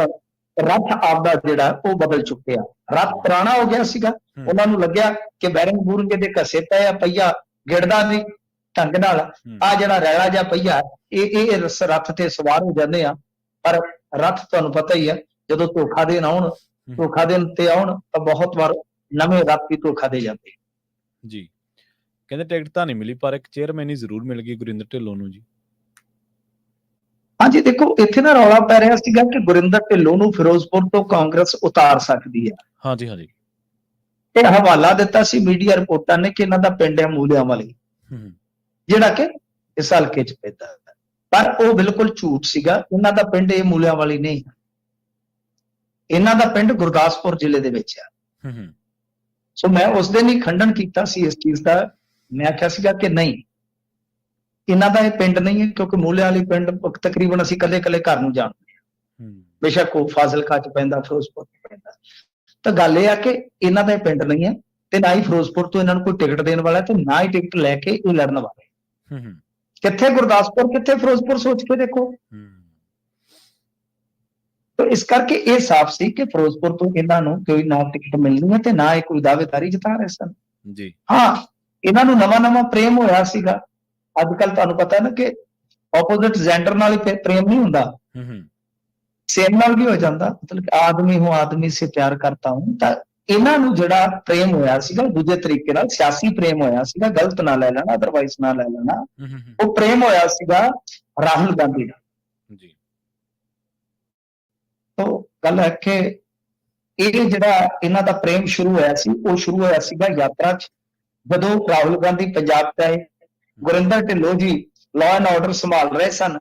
ਰੱਥ ਆਪਦਾ ਜਿਹੜਾ ਉਹ ਬਦਲ ਚੁੱਕਿਆ। ਰੱਥ ਪੁਰਾਣਾ ਹੋ ਗਿਆ ਸੀਗਾ। ਹੂੰ, ਉਹਨਾਂ ਨੂੰ ਲੱਗਿਆ ਕਿ ਬੈਰਿੰਗ ਬੂਰਿੰਗ ਦੇ ਘਸੇ ਪਏ ਆ ਪਈਆ ਗਿੜਦਾ ਨਹੀਂ ਢੰਗ ਨਾਲ। ਹੂੰ, ਆ ਜਿਹੜਾ ਰੈਲਾ ਜਾਂ ਪਈਆ ਇਹ ਇਹ ਰੱਥ ਤੇ ਸਵਾਰ ਹੋ ਜਾਂਦੇ ਆ। ਪਰ ਰੱਥ ਤੁਹਾਨੂੰ ਪਤਾ ਹੀ ਆ ਜਦੋਂ ਧੋਖਾ ਦੇਣ ਆਉਣ ਧੋਖਾ ਦੇਣ ਤੇ ਆਉਣ ਤਾਂ ਬਹੁਤ ਵਾਰ ਨਵੇਂ ਰੱਥ ਵੀ ਧੋਖਾ ਦੇ ਜਾਂਦੇ। ਜੀ। ਕਹਿੰਦੇ ਟਿਕਟ ਤਾਂ ਨਹੀਂ ਮਿਲੀ ਪਰ ਇੱਕ ਚੇਅਰਮੈਨੀ ਜ਼ਰੂਰ ਮਿਲ ਗਈ ਗੁਰਿੰਦਰ ਢਿੱਲੋਂ ਨੂੰ ਜੀ। ਹਾਂਜੀ ਦੇਖੋ ਇੱਥੇ ਨਾ ਰੌਲਾ ਪੈ ਰਿਹਾ ਸੀਗਾ ਕਿ ਗੁਰਿੰਦਰ ਢਿੱਲੋਂ ਨੂੰ ਫਿਰੋਜ਼ਪੁਰ ਤੋਂ ਕਾਂਗਰਸ ਉਤਾਰ ਸਕਦੀ ਹੈ। ਹਾਂਜੀ ਹਾਂਜੀ। ਤੇ ਹਵਾਲਾ ਦਿੱਤਾ ਸੀ ਮੀਡੀਆ ਰਿਪੋਰਟਾਂ ਨੇ ਕਿ ਇਹਨਾਂ ਦਾ ਪਿੰਡ ਹੈ ਮੂਲਿਆਂ ਵਾਲੀ ਹੂੰ ਜਿਹੜਾ ਕਿ ਇਸ ਹਲਕੇ 'ਚ ਪੈਂਦਾ ਹੈ। ਪਰ ਉਹ ਬਿਲਕੁਲ ਝੂਠ ਸੀਗਾ। ਇਹਨਾਂ ਦਾ ਪਿੰਡ ਇਹ ਮੂਲਿਆਂ ਵਾਲੀ ਨਹੀਂ ਇਹਨਾਂ ਦਾ ਪਿੰਡ ਗੁਰਦਾਸਪੁਰ ਜ਼ਿਲ੍ਹੇ ਦੇ ਵਿੱਚ ਹੂੰ। ਸੋ ਮੈਂ ਉਸ ਦਿਨ ਹੀ ਖੰਡਨ ਕੀਤਾ ਸੀ ਇਸ ਚੀਜ਼ ਦਾ। ਮੈਂ ਆਖਿਆ ਸੀਗਾ ਕਿ ਨਹੀਂ। ਇਹਨਾਂ ਦਾ ਇਹ ਪਿੰਡ ਨਹੀਂ ਹੈ ਕਿਉਂਕਿ ਮੂਲਿਆਂ ਵਾਲੀ ਪਿੰਡ ਤਕਰੀਬਨ ਅਸੀਂ ਕੱਲੇ-ਕੱਲੇ ਘਰ ਨੂੰ ਜਾਣਦੇ ਹਾਂ। ਹੂੰ। ਬੇਸ਼ੱਕ ਉਹ ਫਾਜ਼ਿਲਕਾ ਚ ਪੈਂਦਾ ਫਿਰੋਜ਼ਪੁਰ ਚ ਪੈਂਦਾ। ਤਾਂ ਗੱਲ ਇਹ ਆ ਕਿ ਇਹਨਾਂ ਦਾ ਪਿੰਡ ਨਹੀਂ ਹੈ ਤੇ ਨਾ ਹੀ ਫਿਰੋਜ਼ਪੁਰ ਤੋਂ ਇਹਨਾਂ ਨੂੰ ਕੋਈ ਟਿਕਟ ਦੇਣ ਵਾਲਾ ਹੈ ਤੇ ਨਾ ਹੀ ਟਿਕਟ ਲੈ ਕੇ ਇਹ ਲੜਨ ਵਾਲੇ ਹੂੰ। ਹੂੰ ਕਿੱਥੇ ਗੁਰਦਾਸਪੁਰ ਕਿੱਥੇ ਫਿਰੋਜ਼ਪੁਰ ਸੋਚ ਕੇ ਦੇਖੋ। ਤਾਂ ਇਸ ਕਰਕੇ ਇਹ ਸਾਫ਼ ਸੀ ਕਿ ਫਿਰੋਜ਼ਪੁਰ ਤੋਂ ਇਹਨਾਂ ਨੂੰ ਕੋਈ ਨਾ ਟਿਕਟ ਮਿਲਣੀ ਹੈ ਤੇ ਨਾ ਇਹ ਕੋਈ ਦਾਅਵੇਦਾਰੀ ਜਤਾ ਰਹੇ ਸਨ। ਜੀ। ਹਾਂ ਇਹਨਾਂ ਨੂੰ ਨਵਾਂ ਨਵਾਂ ਪ੍ਰੇਮ ਹੋਇਆ ਸੀਗਾ। ਅੱਜ ਕੱਲ ਤੁਹਾਨੂੰ ਪਤਾ ਹੈ ਨਾ ਕਿ ਆਪੋਜ਼ਿਟ ਜੈਂਡਰ ਨਾਲ ਪ੍ਰੇਮ ਨਹੀਂ ਹੁੰਦਾ। ਹੂੰ ਹੂੰ। ਸੇਮ ਨਾਲ ਵੀ ਹੋ ਜਾਂਦਾ ਮਤਲਬ ਕਿ ਆਦਮੀ ਹੂੰ ਆਦਮੀ ਸੇ ਪਿਆਰ ਕਰਤਾ ਹੂੰ ਤਾਂ ਇਹਨਾਂ ਨੂੰ ਜਿਹੜਾ ਪ੍ਰੇਮ ਹੋਇਆ ਸੀਗਾ ਦੂਜੇ ਤਰੀਕੇ ਨਾਲ ਸਿਆਸੀ ਪ੍ਰੇਮ ਹੋਇਆ ਸੀਗਾ ਗਲਤ ਨਾ ਲੈ ਲੈਣਾ ਅਦਰਵਾਈਜ਼ ਨਾ ਲੈ ਲੈਣਾ ਉਹ ਪ੍ਰੇਮ ਹੋਇਆ ਸੀਗਾ ਰਾਹੁਲ ਗਾਂਧੀ ਨਾਲ ਜੀ। ਤੋਂ ਗੱਲ ਹੈ ਕਿ ਇਹ ਜਿਹੜਾ ਇਹਨਾਂ ਦਾ ਪ੍ਰੇਮ ਸ਼ੁਰੂ ਹੋਇਆ ਸੀ ਉਹ ਸ਼ੁਰੂ ਹੋਇਆ ਸੀਗਾ ਯਾਤਰਾ 'ਚ ਜਦੋਂ ਰਾਹੁਲ ਗਾਂਧੀ ਪੰਜਾਬ 'ਚ ਆਏ। Gurinder Dhillon ji law and order ਸੰਭਾਲ ਰਹੇ ਸਨ।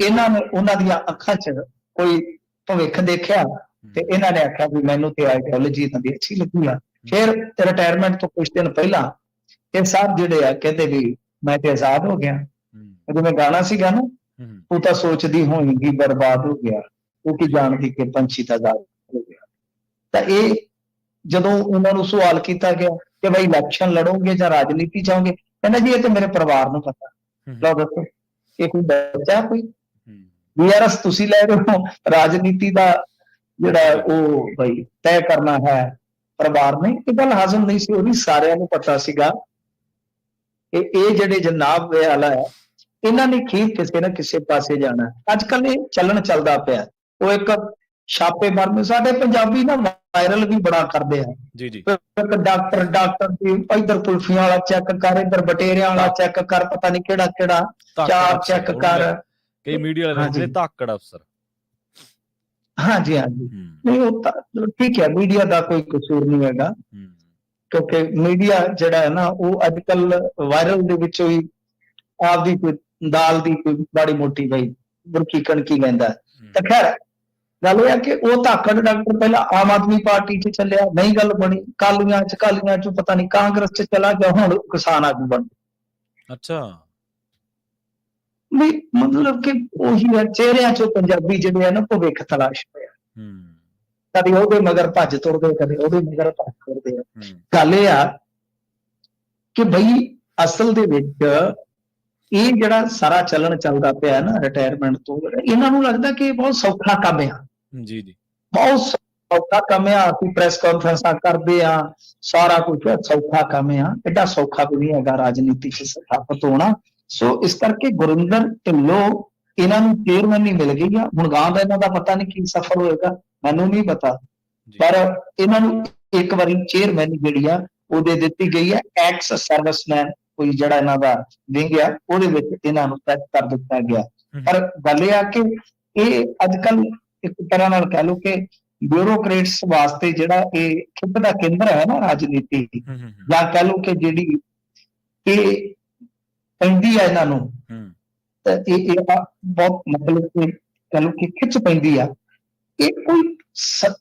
ਇਹਨਾਂ ਨੇ ਉਹਨਾਂ ਦੀਆਂ ਅੱਖਾਂ 'ਚ ਕੋਈ ਭਵਿੱਖ ਦੇਖਿਆ? ਤੇ ਇਹਨਾਂ ਨੇ ਆਖਿਆ ਵੀ ਮੈਨੂੰ ਤੇ ਆਈਡੀਓਲੋਜੀ ਇਹਨਾਂ ਦੀ ਅੱਛੀ ਲੱਗੀ ਆ। ਫਿਰ ਰਿਟਾਇਰਮੈਂਟ ਤੋਂ ਕੁਝ ਦਿਨ ਪਹਿਲਾਂ ਇਹ ਸਾਹਿਬ ਜਿਹੜੇ ਆ ਕਹਿੰਦੇ ਵੀ ਮੈਂ ਤੇ ਆਜ਼ਾਦ ਹੋ ਗਿਆ। ਹੂੰ। ਜਿਵੇਂ ਗਾਣਾ ਸੀਗਾ ਨਾ ਹੂੰ। ਹੂੰ, ਤੂੰ ਸੋਚਦੀ ਹੋਏਗੀ ਬਰਬਾਦ ਹੋ ਗਿਆ। ਉਹ ਕੀ ਜਾਣਦੀ ਕਿ ਪੰਛੀ ਤਾਂ ਆਜ਼ਾਦ ਹੋ ਗਿਆ। ਤਾਂ ਇਹ ਜਦੋਂ ਉਹਨਾਂ ਨੂੰ ਸਵਾਲ ਕੀਤਾ ਗਿਆ ਕਿ ਭਾਈ ਇਲੈਕਸ਼ਨ ਲੜੋਗੇ ਜਾਂ ਰਾਜਨੀਤੀ ਚਾਹੋਗੇ ਕਹਿੰਦਾ ਜੀ ਇਹ ਤਾਂ ਮੇਰੇ ਪਰਿਵਾਰ ਨੂੰ ਪਤਾ। ਲਓ ਦੱਸੋ ਕਿ ਕੋਈ ਬੱਚਾ ਕੋਈ? ਬੀਆਰਐਸ ਤੁਸੀਂ ਲੈ ਰਹੇ ਹੋ ਰਾਜਨੀਤੀ ਦਾ ਜਿਹੜਾ ਉਹ ਭਾਈ ਤੈਅ ਕਰਨਾ ਹੈ ਪਰਿਵਾਰ ਨੇ ਇਹ ਗੱਲ ਹਾਜ਼ਮ ਨਹੀਂ ਸੀ ਉਹਦੀ ਸਾਰਿਆਂ ਨੂੰ ਪਤਾ ਸੀਗਾ। ਕਿ ਇਹ ਜਿਹੜੇ ਜਨਾਬ ਵਾਲਾ ਹੈ ਇਹਨਾਂ ਨੇ ਖੀਰ ਕਿਸੇ ਨਾ ਕਿਸੇ ਪਾਸੇ ਜਾਣਾ। ਅੱਜ ਕੱਲ ਇਹ ਚੱਲਣ ਚੱਲਦਾ ਪਿਆ। ਉਹ ਇੱਕ ਛਾਪੇ ਮਾਰਨ ਸਾਡੇ ਪੰਜਾਬੀ ਨਾ ਵਾਇਰਲ ਵੀ ਬੜਾ ਕਰਦੇ ਆ। ਜੀ ਜੀ। ਇੱਕ ਡਾਕਟਰ ਡਾਕਟਰ ਦੀ ਇਧਰ ਕੁਲਫੀਆਂ ਵਾਲਾ ਚੈੱਕ ਕਰ ਇਧਰ ਬਟੇਰਿਆਂ ਵਾਲਾ ਚੈੱਕ ਕਰ ਪਤਾ ਨਹੀਂ ਕਿਹੜਾ ਕਿਹੜਾ ਚਾਰ ਚੈੱਕ ਕਰ। ਕਈ ਮੀਡੀਆ ਵਾਲੇ। ਜਿਹੜੇ ਧਾਕੜ ਅਫਸਰ। ਹਾਂਜੀ ਹਾਂਜੀ। ਨਹੀਂ ਉਹ ਤਾਂ ਠੀਕ ਹੈ ਮੀਡੀਆ ਦਾ ਕੋਈ ਕਸੂਰ ਨਹੀਂ ਹੈਗਾ। ਕਿਉਂਕਿ ਮੀਡੀਆ ਜਿਹੜਾ ਹੈ ਨਾ ਉਹ ਅੱਜ ਕੱਲ ਵਾਇਰਲ ਦੇ ਵਿੱਚੋਂ ਹੀ ਆਪਦੀ ਕੋਈ ਦਾਲ ਦੀ ਕੋਈ ਬਾੜੀ ਮੋਟੀ ਬਈ ਬੁਰਕੀ ਕਣਕੀ ਲੈਂਦਾ ਤਾਂ ਖੈਰ ਗੱਲ ਇਹ ਹੈ ਕਿ ਉਹ ਧਾਕੜ ਡਾਕਟਰ ਪਹਿਲਾਂ ਆਮ ਆਦਮੀ ਪਾਰਟੀ 'ਚ ਚੱਲਿਆ ਨਹੀਂ ਗੱਲ ਬਣੀ ਕਾਲੀਆਂ 'ਚ ਕਾਲੀਆਂ 'ਚ ਪਤਾ ਨਹੀਂ ਕਾਂਗਰਸ 'ਚ ਚਲਾ ਗਿਆ ਹੁਣ ਕਿਸਾਨ ਆਗੂ ਬਣ। ਅੱਛਾ। ਵੀ ਮਤਲਬ ਕਿ ਉਹੀ ਹੈ ਚਿਹਰਿਆਂ 'ਚੋਂ ਪੰਜਾਬੀ ਜਿਹੜੇ ਆ ਨਾ ਭਵਿੱਖ ਤਲਾਸ਼ ਹੋਇਆ ਹੂੰ। ਕਦੇ ਉਹਦੇ ਮਗਰ ਭੱਜ ਤੁਰਦੇ ਕਦੇ ਉਹਦੇ ਮਗਰ ਭੱਜ ਤੁਰਦੇ ਆ। ਗੱਲ ਇਹ ਆ ਕਿ ਬਈ ਅਸਲ ਦੇ ਵਿੱਚ ਇਹ ਜਿਹੜਾ ਸਾਰਾ ਚੱਲਣ ਚੱਲਦਾ ਪਿਆ ਨਾ ਰਿਟਾਇਰਮੈਂਟ ਤੋਂ ਇਹਨਾਂ ਨੂੰ ਲੱਗਦਾ ਕਿ ਇਹ ਬਹੁਤ ਸੌਖਾ ਕੰਮ ਆ। ਜੀ ਜੀ। ਬਹੁਤ ਸੌਖਾ ਕੰਮ ਆ ਅਸੀਂ ਪ੍ਰੈਸ ਕਾਨਫਰੰਸਾਂ ਕਰਦੇ ਆ ਸਾਰਾ ਕੁਝ ਸੌਖਾ ਕੰਮ ਆ। ਐਡਾ ਸੌਖਾ ਵੀ ਨਹੀਂ ਹੈਗਾ ਰਾਜਨੀਤੀ 'ਚ ਸਥਾਪਿਤ ਹੋਣਾ। ਸੋ ਇਸ ਕਰਕੇ ਗੁਰਿੰਦਰ ਢਿੱਲੋਂ ਇਹਨਾਂ ਨੂੰ ਚੇਅਰਮੈਨ ਨਹੀਂ ਮਿਲ ਗਈ ਆ। ਹੁਣ ਗਾਂ ਦਾ ਇਹਨਾਂ ਦਾ ਪਤਾ ਨਹੀਂ ਕੀ ਸਫਰ ਹੋਏਗਾ ਮੈਨੂੰ ਨਹੀਂ ਪਤਾ। ਪਰ ਇਹਨਾਂ ਨੂੰ ਇੱਕ ਵਾਰੀ ਚੇਅਰਮੈਨ ਜਿਹੜੀ ਆ ਉਹਦੇ ਦਿੱਤੀ ਗਈ ਹੈ ਐਕਸ ਸਰਵਿਸਮੈਨ ਕੋਈ ਜਿਹੜਾ ਇਹਨਾਂ ਦਾ ਵਿੰਗ ਆ ਉਹਦੇ ਵਿੱਚ ਇਹਨਾਂ ਨੂੰ ਸੈੱਟ ਕਰ ਦਿੱਤਾ ਗਿਆ। ਪਰ ਗੱਲ ਇਹ ਆ ਕਿ ਇਹ ਅੱਜ ਕੱਲ ਇੱਕ ਤਰ੍ਹਾਂ ਨਾਲ ਕਹਿ ਲਓ ਕਿ ਬਿਊਰੋਕਰੇਟਸ ਵਾਸਤੇ ਜਿਹੜਾ ਇਹ ਖਿੱਚ ਦਾ ਕੇਂਦਰ ਹੈ ਨਾ ਰਾਜਨੀਤੀ। ਜਾਂ ਕਹਿ ਲਓ ਕਿ ਜਿਹੜੀ ਇਹ ਪੈਂਦੀ ਹੈ ਇਹਨਾਂ ਨੂੰ। ਤਾਂ ਇਹ ਇਹ ਆ ਬਹੁਤ ਮਤਲਬ ਕਿ ਕਹਿ ਕਿ ਖਿੱਚ ਪੈਂਦੀ ਆ। ਇਹ ਕੋਈ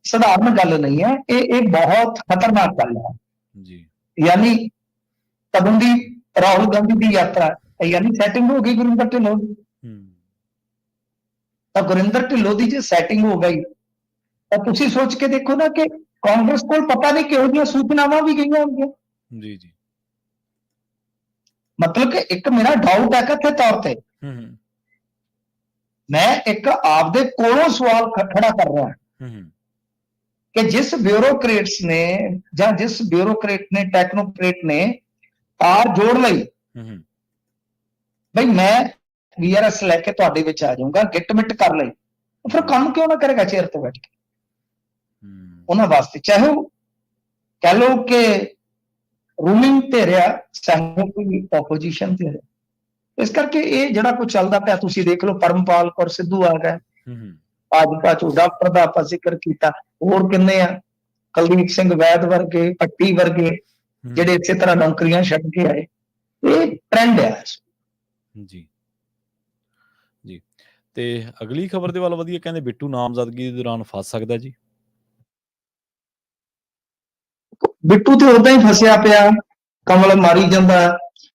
ਸਧਾਰਨ ਗੱਲ ਨਹੀਂ ਹੈ। ਇਹ ਇਹ ਬਹੁਤ ਖਤਰਨਾਕ ਗੱਲ ਹੈ ਜੀ। ਯਾਨੀ ਕਦੋਂ ਦੀ ਰਾਹੁਲ ਗਾਂਧੀ ਦੀ ਯਾਤਰਾ ਯਾਨੀ ਸੈਟਿੰਗ ਹੋ ਗਈ ਗੁਰਿੰਦਰ ਢਿੱਲੋਂ ਦੀ। ਹੂੰ। ਤਾਂ ਗੁਰਿੰਦਰ ਢਿੱਲੋਂ ਦੀ ਜੇ ਸੈਟਿੰਗ ਹੋ ਗਈ ਤਾਂ ਤੁਸੀਂ ਸੋਚ ਕੇ ਦੇਖੋ ਨਾ ਕਿ ਕਾਂਗਰਸ ਕੋਲ ਪਤਾ ਨਹੀਂ ਕਿਹੋ ਜਿਹੀਆਂ ਸੂਚਨਾਵਾਂ ਵੀ ਗਈਆਂ ਹੋਣਗੀਆਂ। ਜੀ ਜੀ। ਮਤਲਬ ਕਿ ਇੱਕ ਮੇਰਾ ਡਾਊਟ ਹੈ ਕਥੇ ਤੌਰ ਤੇ। ਮੈਂ ਇੱਕ ਆਪਦੇ ਕੋਲੋਂ ਸਵਾਲ ਖੜਾ ਕਰ ਰਿਹਾ ਹੂੰ। ਹੂੰ ਕਿ ਜਿਸ ਬਿਊਰੋਕਰੇਟਸ ਨੇ ਜਾਂ ਜਿਸ ਬਿਊਰੋਕਰੇਟ ਨੇ ਟੈਕਨੋਕਰੇਟ ਨੇ ਤਾਰ ਜੋੜ ਲਈ। ਬਈ ਮੈਂ ਵੀਆਰਐਸ ਲੈ ਕੇ ਤੁਹਾਡੇ ਵਿੱਚ ਆ ਜਾਊਂਗਾ ਗਿੱਟ ਮਿੱਟ ਕਰ ਲਈ। ਫਿਰ ਕੰਮ ਕਿਉਂ ਨਾ ਕਰੇਗਾ ਚੇਅਰ ਤੇ ਬੈਠ ਕੇ? ਹੂੰ। ਉਹਨਾਂ ਵਾਸਤੇ। ਚਾਹੇ ਕਹਿ ਲਓ ਕਿ ਰੂਲਿੰਗ ਧਿਰ ਆ ਚਾਹੇ ਕੋਈ ਆਪੋਜੀਸ਼ਨ ਧਿਰ ਆ। ਇਸ ਕਰਕੇ ਇਹ ਜਿਹੜਾ ਕੁਝ ਚੱਲਦਾ ਪਿਆ ਤੁਸੀਂ ਦੇਖ ਲਓ ਪਰਮਪਾਲ ਕੌਰ ਸਿੱਧੂ ਆ ਗਏ। ਹੂੰ ਭਾਜਪਾ ਚੋਂ ਡਾਕਟਰ ਦਾ ਆਪਾਂ ਜ਼ਿਕਰ ਕੀਤਾ। ਹੋਰ ਕਿੰਨੇ ਆ? ਕੁਲਦੀਪ ਸਿੰਘ ਵੈਦ ਵਰਗੇ ਪੱਟੀ ਵਰਗੇ ਜਿਹੜੇ ਇਸੇ ਤਰ੍ਹਾਂ ਨੌਕਰੀਆਂ ਛੱਡ ਕੇ ਆਏ। ਇਹ ਟ੍ਰੈਂਡ ਹੈ ਜੀ। ਜੀ। ਤੇ ਅਗਲੀ ਖਬਰ ਦੇ ਵੱਲ ਵਧੀਆ ਕਹਿੰਦੇ ਬਿੱਟੂ ਨਾਮਜ਼ਦਗੀ ਦੇ ਦੌਰਾਨ ਫਸ ਸਕਦਾ ਜੀ। ਬਿੱਟੂ ਤੇ ਉਦਾਂ ਹੀ ਫਸਿਆ ਪਿਆ, ਕਮਲ ਮਾਰੀ ਜਾਂਦਾ।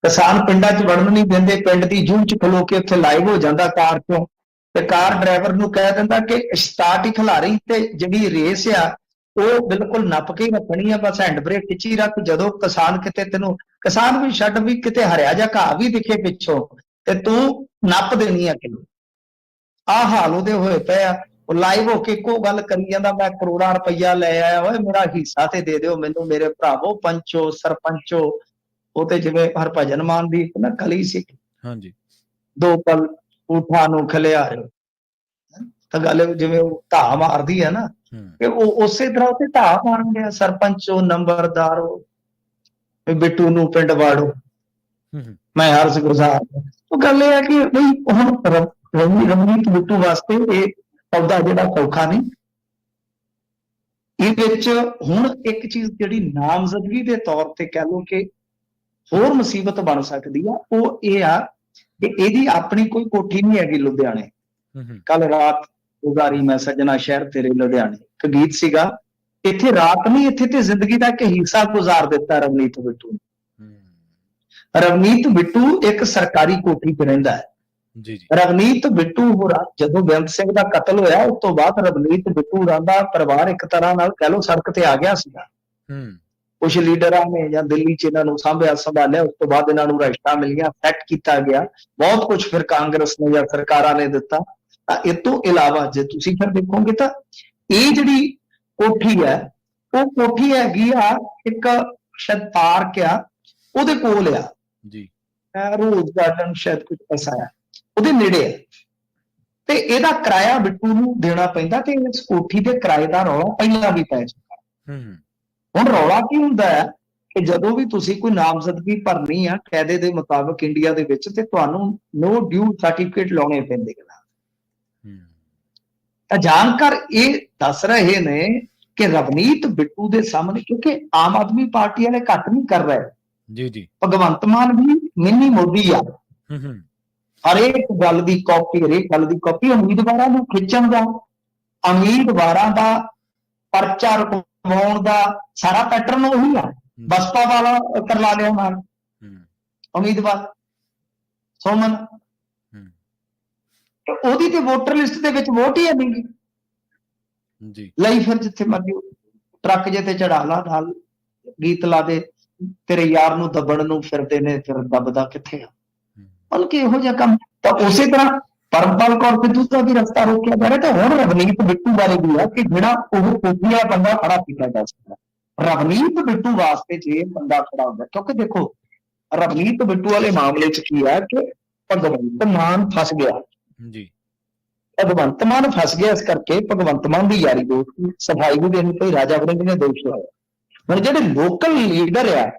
ਕਿਸਾਨ ਪਿੰਡਾਂ 'ਚ ਵੜਨ ਨਹੀਂ ਦਿੰਦੇ, ਪਿੰਡ ਦੀ ਜੂਹ 'ਚ ਖਲੋ ਕੇ ਉੱਥੇ ਲਾਈਵ ਹੋ ਜਾਂਦਾ ਕਾਰ 'ਚੋਂ। ਤੇ ਕਾਰ ਡਰਾਈਵਰ ਨੂੰ ਕਹਿ ਦਿੰਦਾ ਕਿ ਸਟਾਰਟ ਹੀ ਖਿਲਾਰੀ ਤੇ ਜਿਹੜੀ ਰੇਸ ਆ, ਉਹ ਬਿਲਕੁਲ ਨੱਪ ਕੇ ਰੱਖਣੀ ਆ, ਬਸ ਹੈਂਡ ਬ੍ਰੇਕ ਖਿੱਚੀ ਰੱਖ, ਜਦੋਂ ਕਿਸਾਨ ਕਿਤੇ ਤੈਨੂੰ, ਕਿਸਾਨ ਵੀ ਛੱਡ ਵੀ ਕਿਤੇ ਹਰਿਆ ਜਾ, ਘਾਹ ਵੀ ਦਿਖੇ ਪਿੱਛੋਂ, ਤੇ ਤੂੰ ਨੱਪ ਦੇਣੀ ਆ ਕਿਲੋ ਆ ਹਾਲ ਉਹਦੇ ਹੋਏ ਪਏ ਆ। ਉਹ ਲਾਈਵ ਹੋ ਕੇ ਇੱਕੋ ਗੱਲ ਕਰੀ ਜਾਂਦਾ ਮੈਂ ਕਰੋੜਾਂ ਰੁਪਈਆ ਲੈ ਆਇਆ ਓਏ ਮੇਰਾ ਹਿੱਸਾ ਤੇ ਦੇ ਦਿਓ ਮੈਨੂੰ ਮੇਰੇ ਭਰਾਵੋ ਪੰਚੋ ਸਰਪੰਚੋ। ਉਹ ਤੇ ਜਿਵੇਂ ਹਰਭਜਨ ਮਾਨ ਦੀ ਨਾ ਕਲੀ ਸੀ। ਹਾਂਜੀ। ਦੋ ਪਲ ਉਠਾ ਨੂੰ ਖਲਿਆ। ਤਾਂ ਗੱਲ ਜਿਵੇਂ ਉਹ ਧਾ ਮਾਰਦੀ ਹੈ ਨਾ ਕਿ ਉਹ ਉਸੇ ਤਰ੍ਹਾਂ ਉੱਤੇ ਧਾ ਮਾਰਨ ਗਿਆ ਸਰਪੰਚੋ ਨੰਬਰਦਾਰੋ ਵੀ ਬਿੱਟੂ ਨੂੰ ਪਿੰਡ ਵਾੜੋ। ਮੈਂ ਹਰਸ ਗੁਜ਼ਾਰ ਉਹ ਗੱਲ ਇਹ ਹੈ ਕਿ ਬਈ ਹੁਣ ਰ- ਰਵੀ ਰਵਨੀਤ ਬਿੱਟੂ ਵਾਸਤੇ ਇਹ ਪੌਦਾ ਜਿਹੜਾ ਸੌਖਾ ਨਹੀਂ। ਇਹ ਵਿੱਚ ਹੁਣ ਇੱਕ ਚੀਜ਼ ਜਿਹੜੀ ਨਾਮਜ਼ਦਗੀ ਦੇ ਤੌਰ ਤੇ ਕਹਿ ਲਓ ਕਿ ਹੋਰ ਮੁਸੀਬਤ ਬਣ ਸਕਦੀ ਆ ਉਹ ਇਹ ਆ ਕਿ ਇਹਦੀ ਆਪਣੀ ਕੋਈ ਕੋਠੀ ਨਹੀਂ ਹੈਗੀ ਲੁਧਿਆਣੇ। ਕੱਲ ਰਾਤ ਗੁਜ਼ਾਰੀ ਮੈਂ ਸੱਜਣਾ ਸ਼ਹਿਰ ਤੇਰੇ ਲੁਧਿਆਣੇ। ਇੱਕ ਗੀਤ ਸੀਗਾ ਇੱਥੇ ਰਾਤ ਨਹੀਂ ਇੱਥੇ ਤੇ ਜ਼ਿੰਦਗੀ ਦਾ ਇੱਕ ਹਿੱਸਾ ਗੁਜ਼ਾਰ ਦਿੱਤਾ ਰਵਨੀਤ ਬਿੱਟੂ ਨੇ। ਰਵਨੀਤ ਬਿੱਟੂ ਇੱਕ ਸਰਕਾਰੀ ਕੋਠੀ 'ਚ ਰਹਿੰਦਾ ਹੈ। ਜੀ ਜੀ। ਰਵਨੀਤ ਬਿੱਟੂ ਹੋਰਾਂ ਜਦੋਂ ਬੇਅੰਤ ਸਿੰਘ ਦਾ ਕਤਲ ਹੋਇਆ ਉਸ ਤੋਂ ਬਾਅਦ ਰਵਨੀਤ ਬਿੱਟੂ ਹੋਰਾਂ ਦਾ ਪਰਿਵਾਰ ਇੱਕ ਤਰ੍ਹਾਂ ਨਾਲ ਕਹਿ ਲਓ ਸੜਕ ਤੇ ਆ ਗਿਆ ਸੀਗਾ। ਹੂੰ। ਕੁਝ ਲੀਡਰਾਂ ਨੇ ਜਾਂ ਦਿੱਲੀ 'ਚ ਇਹਨਾਂ ਨੂੰ ਸੰਭਿਆ ਸੰਭਾਲਿਆ ਉਸ ਤੋਂ ਬਾਅਦ ਇਹਨਾਂ ਨੂੰ ਰਸ਼ਟਾਂ ਮਿਲੀਆਂ ਫੈਕਟ ਕੀਤਾ ਗਿਆ। ਬਹੁਤ ਕੁਝ ਫਿਰ ਕਾਂਗਰਸ ਨੇ ਜਾਂ ਸਰਕਾਰਾਂ ਨੇ ਦਿੱਤਾ। ਤਾਂ ਇਹ ਤੋਂ ਇਲਾਵਾ ਜੇ ਤੁਸੀਂ ਫਿਰ ਦੇਖੋਗੇ ਤਾਂ ਇਹ ਜਿਹੜੀ ਕੋਠੀ ਹੈ ਉਹ ਕੋਠੀ ਹੈਗੀ ਆ ਇੱਕ ਸ਼ਾਇਦ ਪਾਰਕ ਆ ਉਹਦੇ ਕੋਲ ਆ। ਜੀ। ਰੋਜ਼ ਗਾਰਡਨ ਸ਼ਾਇਦ ਕੁਝ ਐਸਾ ਹੈ ਉਹਦੇ ਨੇੜੇ ਹੈ ਤੇ ਇਹਦਾ ਕਿਰਾਇਆ ਬਿੱਟੂ ਨੂੰ ਦੇਣਾ ਪੈਂਦਾ ਤੇ ਇਸ ਕੋਠੀ ਦੇ ਕਿਰਾਏ ਦਾ ਰੌਲਾ ਪਹਿਲਾਂ ਵੀ ਪੈ ਚੁੱਕਾ। ਹੂੰ। ਹੁਣ ਰੌਲਾ ਕੀ ਹੁੰਦਾ ਹੈ ਕਿ ਜਦੋਂ ਵੀ ਤੁਸੀਂ ਕੋਈ ਨਾਮਜ਼ਦਗੀ ਭਰਨੀ ਆ ਕਾਇਦੇ ਦੇ ਮੁਤਾਬਕ ਇੰਡੀਆ ਦੇ ਵਿੱਚ ਤੇ ਤੁਹਾਨੂੰ ਨੋ ਡਿਊ ਸਰਟੀਫਿਕੇਟ ਲਾਉਣੇ ਪੈਂਦੇ ਨੇ ਹੂੰ। ਤਾਂ ਜਾਣਕਾਰ ਇਹ ਦੱਸ ਰਹੇ ਨੇ ਕਿ ਰਵਨੀਤ ਬਿੱਟੂ ਦੇ ਸਾਹਮਣੇ ਕਿਉਂਕਿ ਆਮ ਆਦਮੀ ਪਾਰਟੀ ਵਾਲੇ ਘੱਟ ਨਹੀਂ ਕਰ ਰਹੇ। ਜੀ ਜੀ। ਭਗਵੰਤ ਮਾਨ ਵੀ ਮਿੰਨੀ ਮੋਦੀ ਆ। ਹੂੰ ਹੂੰ। ਹਰੇਕ ਗੱਲ ਦੀ ਕਾਪੀ ਹਰੇਕ ਗੱਲ ਦੀ ਕਾਪੀ ਉਮੀਦਵਾਰਾਂ ਨੂੰ ਖਿੱਚਣ ਦਾ ਉਮੀਦਵਾਰਾਂ ਦਾ ਪਰਚਾ ਰਕਵਾਉਣ ਦਾ ਸਾਰਾ ਪੈਟਰਨ ਉਹੀ ਆ। ਬਸਪਾ ਵਾਲਾ ਕਰਲਾ ਲਿਆ ਨਾਲ। ਉਮੀਦਵਾਰ ਸੋਮਨ। ਤੇ ਉਹਦੀ ਤੇ ਵੋਟਰ ਲਿਸਟ ਦੇ ਵਿੱਚ ਵੋਟ ਹੀ ਨਹੀਂ। ਜੀ। ਲਈ ਫਿਰ ਜਿੱਥੇ ਮਰਜ਼ੀ ਟਰੱਕ ਜੇ ਤੇ ਚੜਾ ਲਾ ਨਾਲ ਗੀਤ ਲਾ ਦੇ ਤੇਰੇ ਯਾਰ ਨੂੰ ਦੱਬਣ ਨੂੰ ਫਿਰਦੇ ਨੇ ਫਿਰ ਦੱਬਦਾ ਕਿੱਥੇ ਆ? ਬਲਕਿ ਇਹੋ ਜਿਹਾ ਕੰਮ ਤਾਂ ਉਸੇ ਤਰ੍ਹਾਂ ਪਰਮਪਾਲ ਕੌਰ ਸਿੱਧੂ ਦਾ ਵੀ ਰਸਤਾ ਰੋਕਿਆ ਜਾ ਰਿਹਾ ਤੇ ਹੁਣ ਰਵਨੀਤ ਬਿੱਟੂ ਬਾਰੇ ਵੀ ਆ ਕਿ ਜਿਹੜਾ ਉਹ ਕੋਠੀਆ ਬੰਦਾ ਖੜਾ ਕੀਤਾ ਜਾ ਸਕਦਾ ਰਵਨੀਤ ਬਿੱਟੂ ਵਾਸਤੇ ਜੇ ਬੰਦਾ ਖੜਾ ਹੁੰਦਾ ਕਿਉਂਕਿ ਦੇਖੋ ਰਵਨੀਤ ਬਿੱਟੂ ਵਾਲੇ ਮਾਮਲੇ 'ਚ ਕੀ ਆ ਕਿ ਭਗਵੰਤ ਮਾਨ ਫਸ ਗਿਆ। ਜੀ। ਭਗਵੰਤ ਮਾਨ ਫਸ ਗਿਆ ਇਸ ਕਰਕੇ ਭਗਵੰਤ ਮਾਨ ਦੀ ਯਾਰੀ ਦੋਸਤੀ ਸਫ਼ਾਈ ਵੀ ਦੇਣੀ ਪਈ ਰਾਜਾ ਵੜਿੰਗ ਨੇ ਦੋਸ਼ ਲਾਇਆ। ਹੁਣ ਜਿਹੜੇ ਲੋਕਲ ਲੀਡਰ ਆ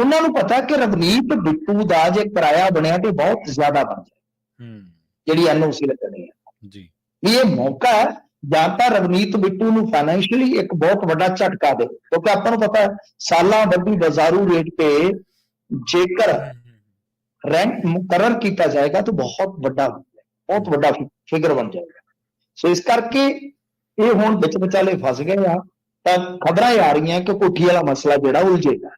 ਉਹਨਾਂ ਨੂੰ ਪਤਾ ਕਿ ਰਵਨੀਤ ਬਿੱਟੂ ਦਾ ਜੇ ਕਿਰਾਇਆ ਬਣਿਆ ਤੇ ਬਹੁਤ ਜ਼ਿਆਦਾ ਬਣ ਜਾਏ। ਹੂੰ। ਜਿਹੜੀ ਐਨਓਸੀ ਲੱਗਣੀ ਹੈ ਜੀ। ਇਹ ਮੌਕਾ ਹੈ ਜਾਂ ਤਾਂ ਰਵਨੀਤ ਬਿੱਟੂ ਨੂੰ ਫਾਈਨੈਂਸ਼ੀਅਲੀ ਇੱਕ ਬਹੁਤ ਵੱਡਾ ਝਟਕਾ ਦੇ। ਕਿਉਂਕਿ ਆਪਾਂ ਨੂੰ ਪਤਾ ਸਾਲਾਂ ਬੱਧੀ ਬਾਜ਼ਾਰੂ ਰੇਟ ਤੇ ਜੇਕਰ ਰੈਂਟ ਮੁਕਰਰ ਕੀਤਾ ਜਾਏਗਾ ਤਾਂ ਬਹੁਤ ਵੱਡਾ ਬਹੁਤ ਵੱਡਾ ਫਿਗਰ ਬਣ ਜਾਏਗਾ। ਸੋ ਇਸ ਕਰਕੇ ਇਹ ਹੁਣ ਵਿੱਚ ਵਿਚਾਲੇ ਫਸ ਗਏ ਆ। ਤਾਂ ਖਬਰਾਂ ਆ ਰਹੀਆਂ ਕਿ ਕੋਠੀ ਵਾਲਾ ਮਸਲਾ ਜਿਹੜਾ ਉਲਝੇਗਾ।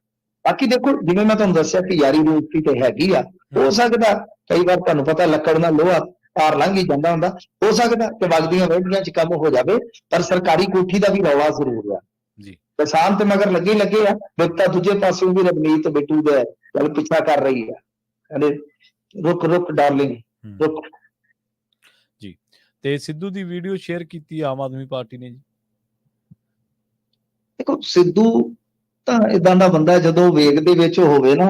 ਬਾਕੀ ਦੇਖੋ ਜਿਵੇਂ ਮੈਂ ਤੁਹਾਨੂੰ ਦੱਸਿਆ ਕਿ ਯਾਰੀ ਦੋਸਤੀ ਤੇ ਹੈਗੀ ਆ ਹੋ ਸਕਦਾ ਕਈ ਵਾਰ ਤੁਹਾਨੂੰ ਪਤਾ ਲੱਕੜ ਨਾਲ ਲੋਹਾ ਪਾਰ ਲੰਘ ਹੀ ਜਾਂਦਾ ਹੁੰਦਾ ਹੋ ਸਕਦਾ ਕਿ ਵਗਦੀਆਂ ਵਹਿੜੀਆਂ 'ਚ ਕੰਮ ਹੋ ਜਾਵੇ ਪਰ ਸਰਕਾਰੀ ਕੋਠੀ ਦਾ ਵੀ ਰੌਲਾ ਜ਼ਰੂਰ ਆ। ਜੀ। ਕਿਸਾਨ ਤੇ ਮਗਰ ਲੱਗੇ ਲੱਗੇ ਆ ਵਿਪਤਾ ਦੂਜੇ ਪਾਸੇ ਵੀ ਰਵਨੀਤ ਬਿੱਟੂ ਦਾ ਗੱਲ ਪਿੱਛਾ ਕਰ ਰਹੀ ਆ। ਕਹਿੰਦੇ ਰੁਕ ਰੁਕ ਡਾਰਲਿੰਗ। ਰੁਕ। ਤੇ ਸਿੱਧੂ ਦੀ ਵੀਡੀਓ ਸ਼ੇਅਰ ਕੀਤੀ ਆਮ ਆਦਮੀ ਪਾਰਟੀ ਨੇ ਜੀ? ਦੇਖੋ ਸਿੱਧੂ ਤਾਂ ਇਦਾਂ ਦਾ ਬੰਦਾ ਜਦੋਂ ਵੇਗ ਦੇ ਵਿੱਚ ਹੋਵੇ ਨਾ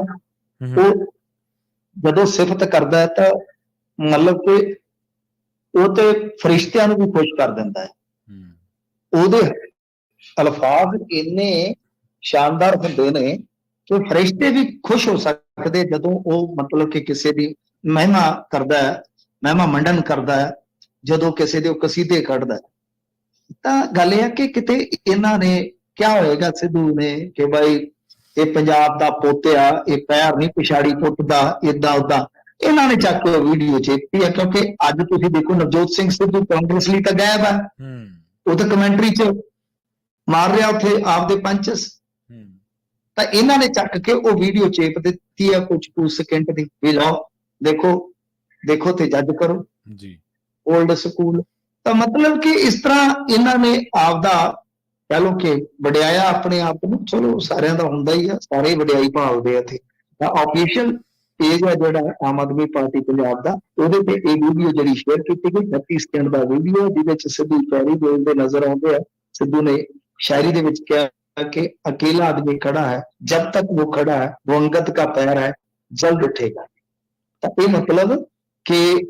ਉਹ ਜਦੋਂ ਸਿਫਤ ਕਰਦਾ ਹੈ ਤਾਂ ਮਤਲਬ ਕਿ ਉਹ ਤੇ ਫਰਿਸ਼ਤਿਆਂ ਨੂੰ ਵੀ ਖੁਸ਼ ਕਰ ਦਿੰਦਾ ਹੈ। ਉਹਦੇ ਅਲਫਾਜ਼ ਇੰਨੇ ਸ਼ਾਨਦਾਰ ਹੁੰਦੇ ਨੇ ਕਿ ਫਰਿਸ਼ਤੇ ਵੀ ਖੁਸ਼ ਹੋ ਸਕਦੇ ਜਦੋਂ ਉਹ ਮਤਲਬ ਕਿ ਕਿਸੇ ਦੀ ਮਹਿਮਾ ਕਰਦਾ ਹੈ ਮਹਿਮਾ ਮੰਡਨ ਕਰਦਾ ਹੈ ਜਦੋਂ ਕਿਸੇ ਦੇ ਉਹ ਕਸੀਦੇ ਕੱਢਦਾ। ਤਾਂ ਗੱਲ ਇਹ ਹੈ ਕਿ ਕਿਤੇ ਇਹਨਾਂ ਨੇ ਕਿਹਾ ਹੋਏਗਾ ਸਿੱਧੂ ਨੇ ਕਿ ਭਾਈ ਇਹ ਪੰਜਾਬ ਦਾ ਪੋਤਿਆ ਇਹ ਪੈਰ ਨਹੀਂ ਪਿਛਾੜੀ ਪੁੱਟਦਾ ਇਦਾਂ ਉਦਾਂ ਇਹਨਾਂ ਨੇ ਚੱਕ ਕੇ ਵੀਡੀਓ ਚੇਪੀ ਹੈ ਕਿਉਂਕਿ ਅੱਜ ਤੁਸੀਂ ਦੇਖੋ ਨਵਜੋਤ ਸਿੰਘ ਸਿੱਧੂ ਕਾਂਗਰਸ ਲਈ ਤਾਂ ਗਾਇਬ ਹੂੰ। ਉਹ ਤਾਂ ਕਮੈਂਟਰੀ 'ਚ ਮਾਰ ਰਿਹਾ ਉੱਥੇ ਆਪਦੇ ਪੰਚਸ। ਹੂੰ। ਤਾਂ ਇਹਨਾਂ ਨੇ ਚੱਕ ਕੇ ਉਹ ਵੀਡੀਓ ਚੇਪ ਦਿੱਤੀ ਹੈ ਕੁਝ ਕੁ ਸਕਿੰਟ ਦੀ। ਵੀ ਲਓ ਦੇਖੋ ਦੇਖੋ ਤੇ ਜੱਜ ਕਰੋ। ਜੀ। 올ਡ ਸਕੂਲ ਤਾਂ ਮਤਲਬ ਕਿ ਇਸ ਤਰ੍ਹਾਂ ਇਹਨਾਂ ਨੇ ਆਪਦਾ ਕਹ ਲੋ ਕਿ ਵਡਿਆਇਆ ਆਪਣੇ ਆਪ ਨੂੰ, ਚਲੋ ਸਾਰਿਆਂ ਦਾ ਹੁੰਦਾ ਹੀ ਆ, ਸਾਰੇ ਵਡਿਆਈ ਭਾਲਦੇ ਆ ਤੇ ਤਾਂ ਆਫੀਸ਼ੀਅਲ ਪੇਜ ਹੈ ਜਿਹੜਾ ਆਮ ਆਦਮੀ ਪਾਰਟੀ ਪੰਜਾਬ ਦਾ, ਉਹਦੇ ਤੇ ਇਹ ਵੀਡੀਓ ਜਿਹੜੀ ਸ਼ੇਅਰ ਕੀਤੀ ਗਈ 36 ਸਕਿੰਟ ਦਾ ਵੀਡੀਓ ਜਿਹਦੇ ਵਿੱਚ ਸਿੱਧੂ ਸ਼ਾਇਰੀ ਬੋਲਦੇ ਨਜ਼ਰ ਆਉਂਦੇ ਆ। ਸਿੱਧੂ ਨੇ ਸ਼ਾਇਰੀ ਦੇ ਵਿੱਚ ਕਿਹਾ ਕਿ ਅਕੇਲਾ ਆਦਮੀ ਖੜਾ ਹੈ, ਜਦ ਤੱਕ ਉਹ ਖੜਾ ਹੈ ਉਹ ਅੰਗਤ ਦਾ ਪੈਰ ਹੈ, ਜਲਦ ਉੱਠੇਗਾ। ਤਾਂ ਇਹ ਮਤਲਬ ਕਿ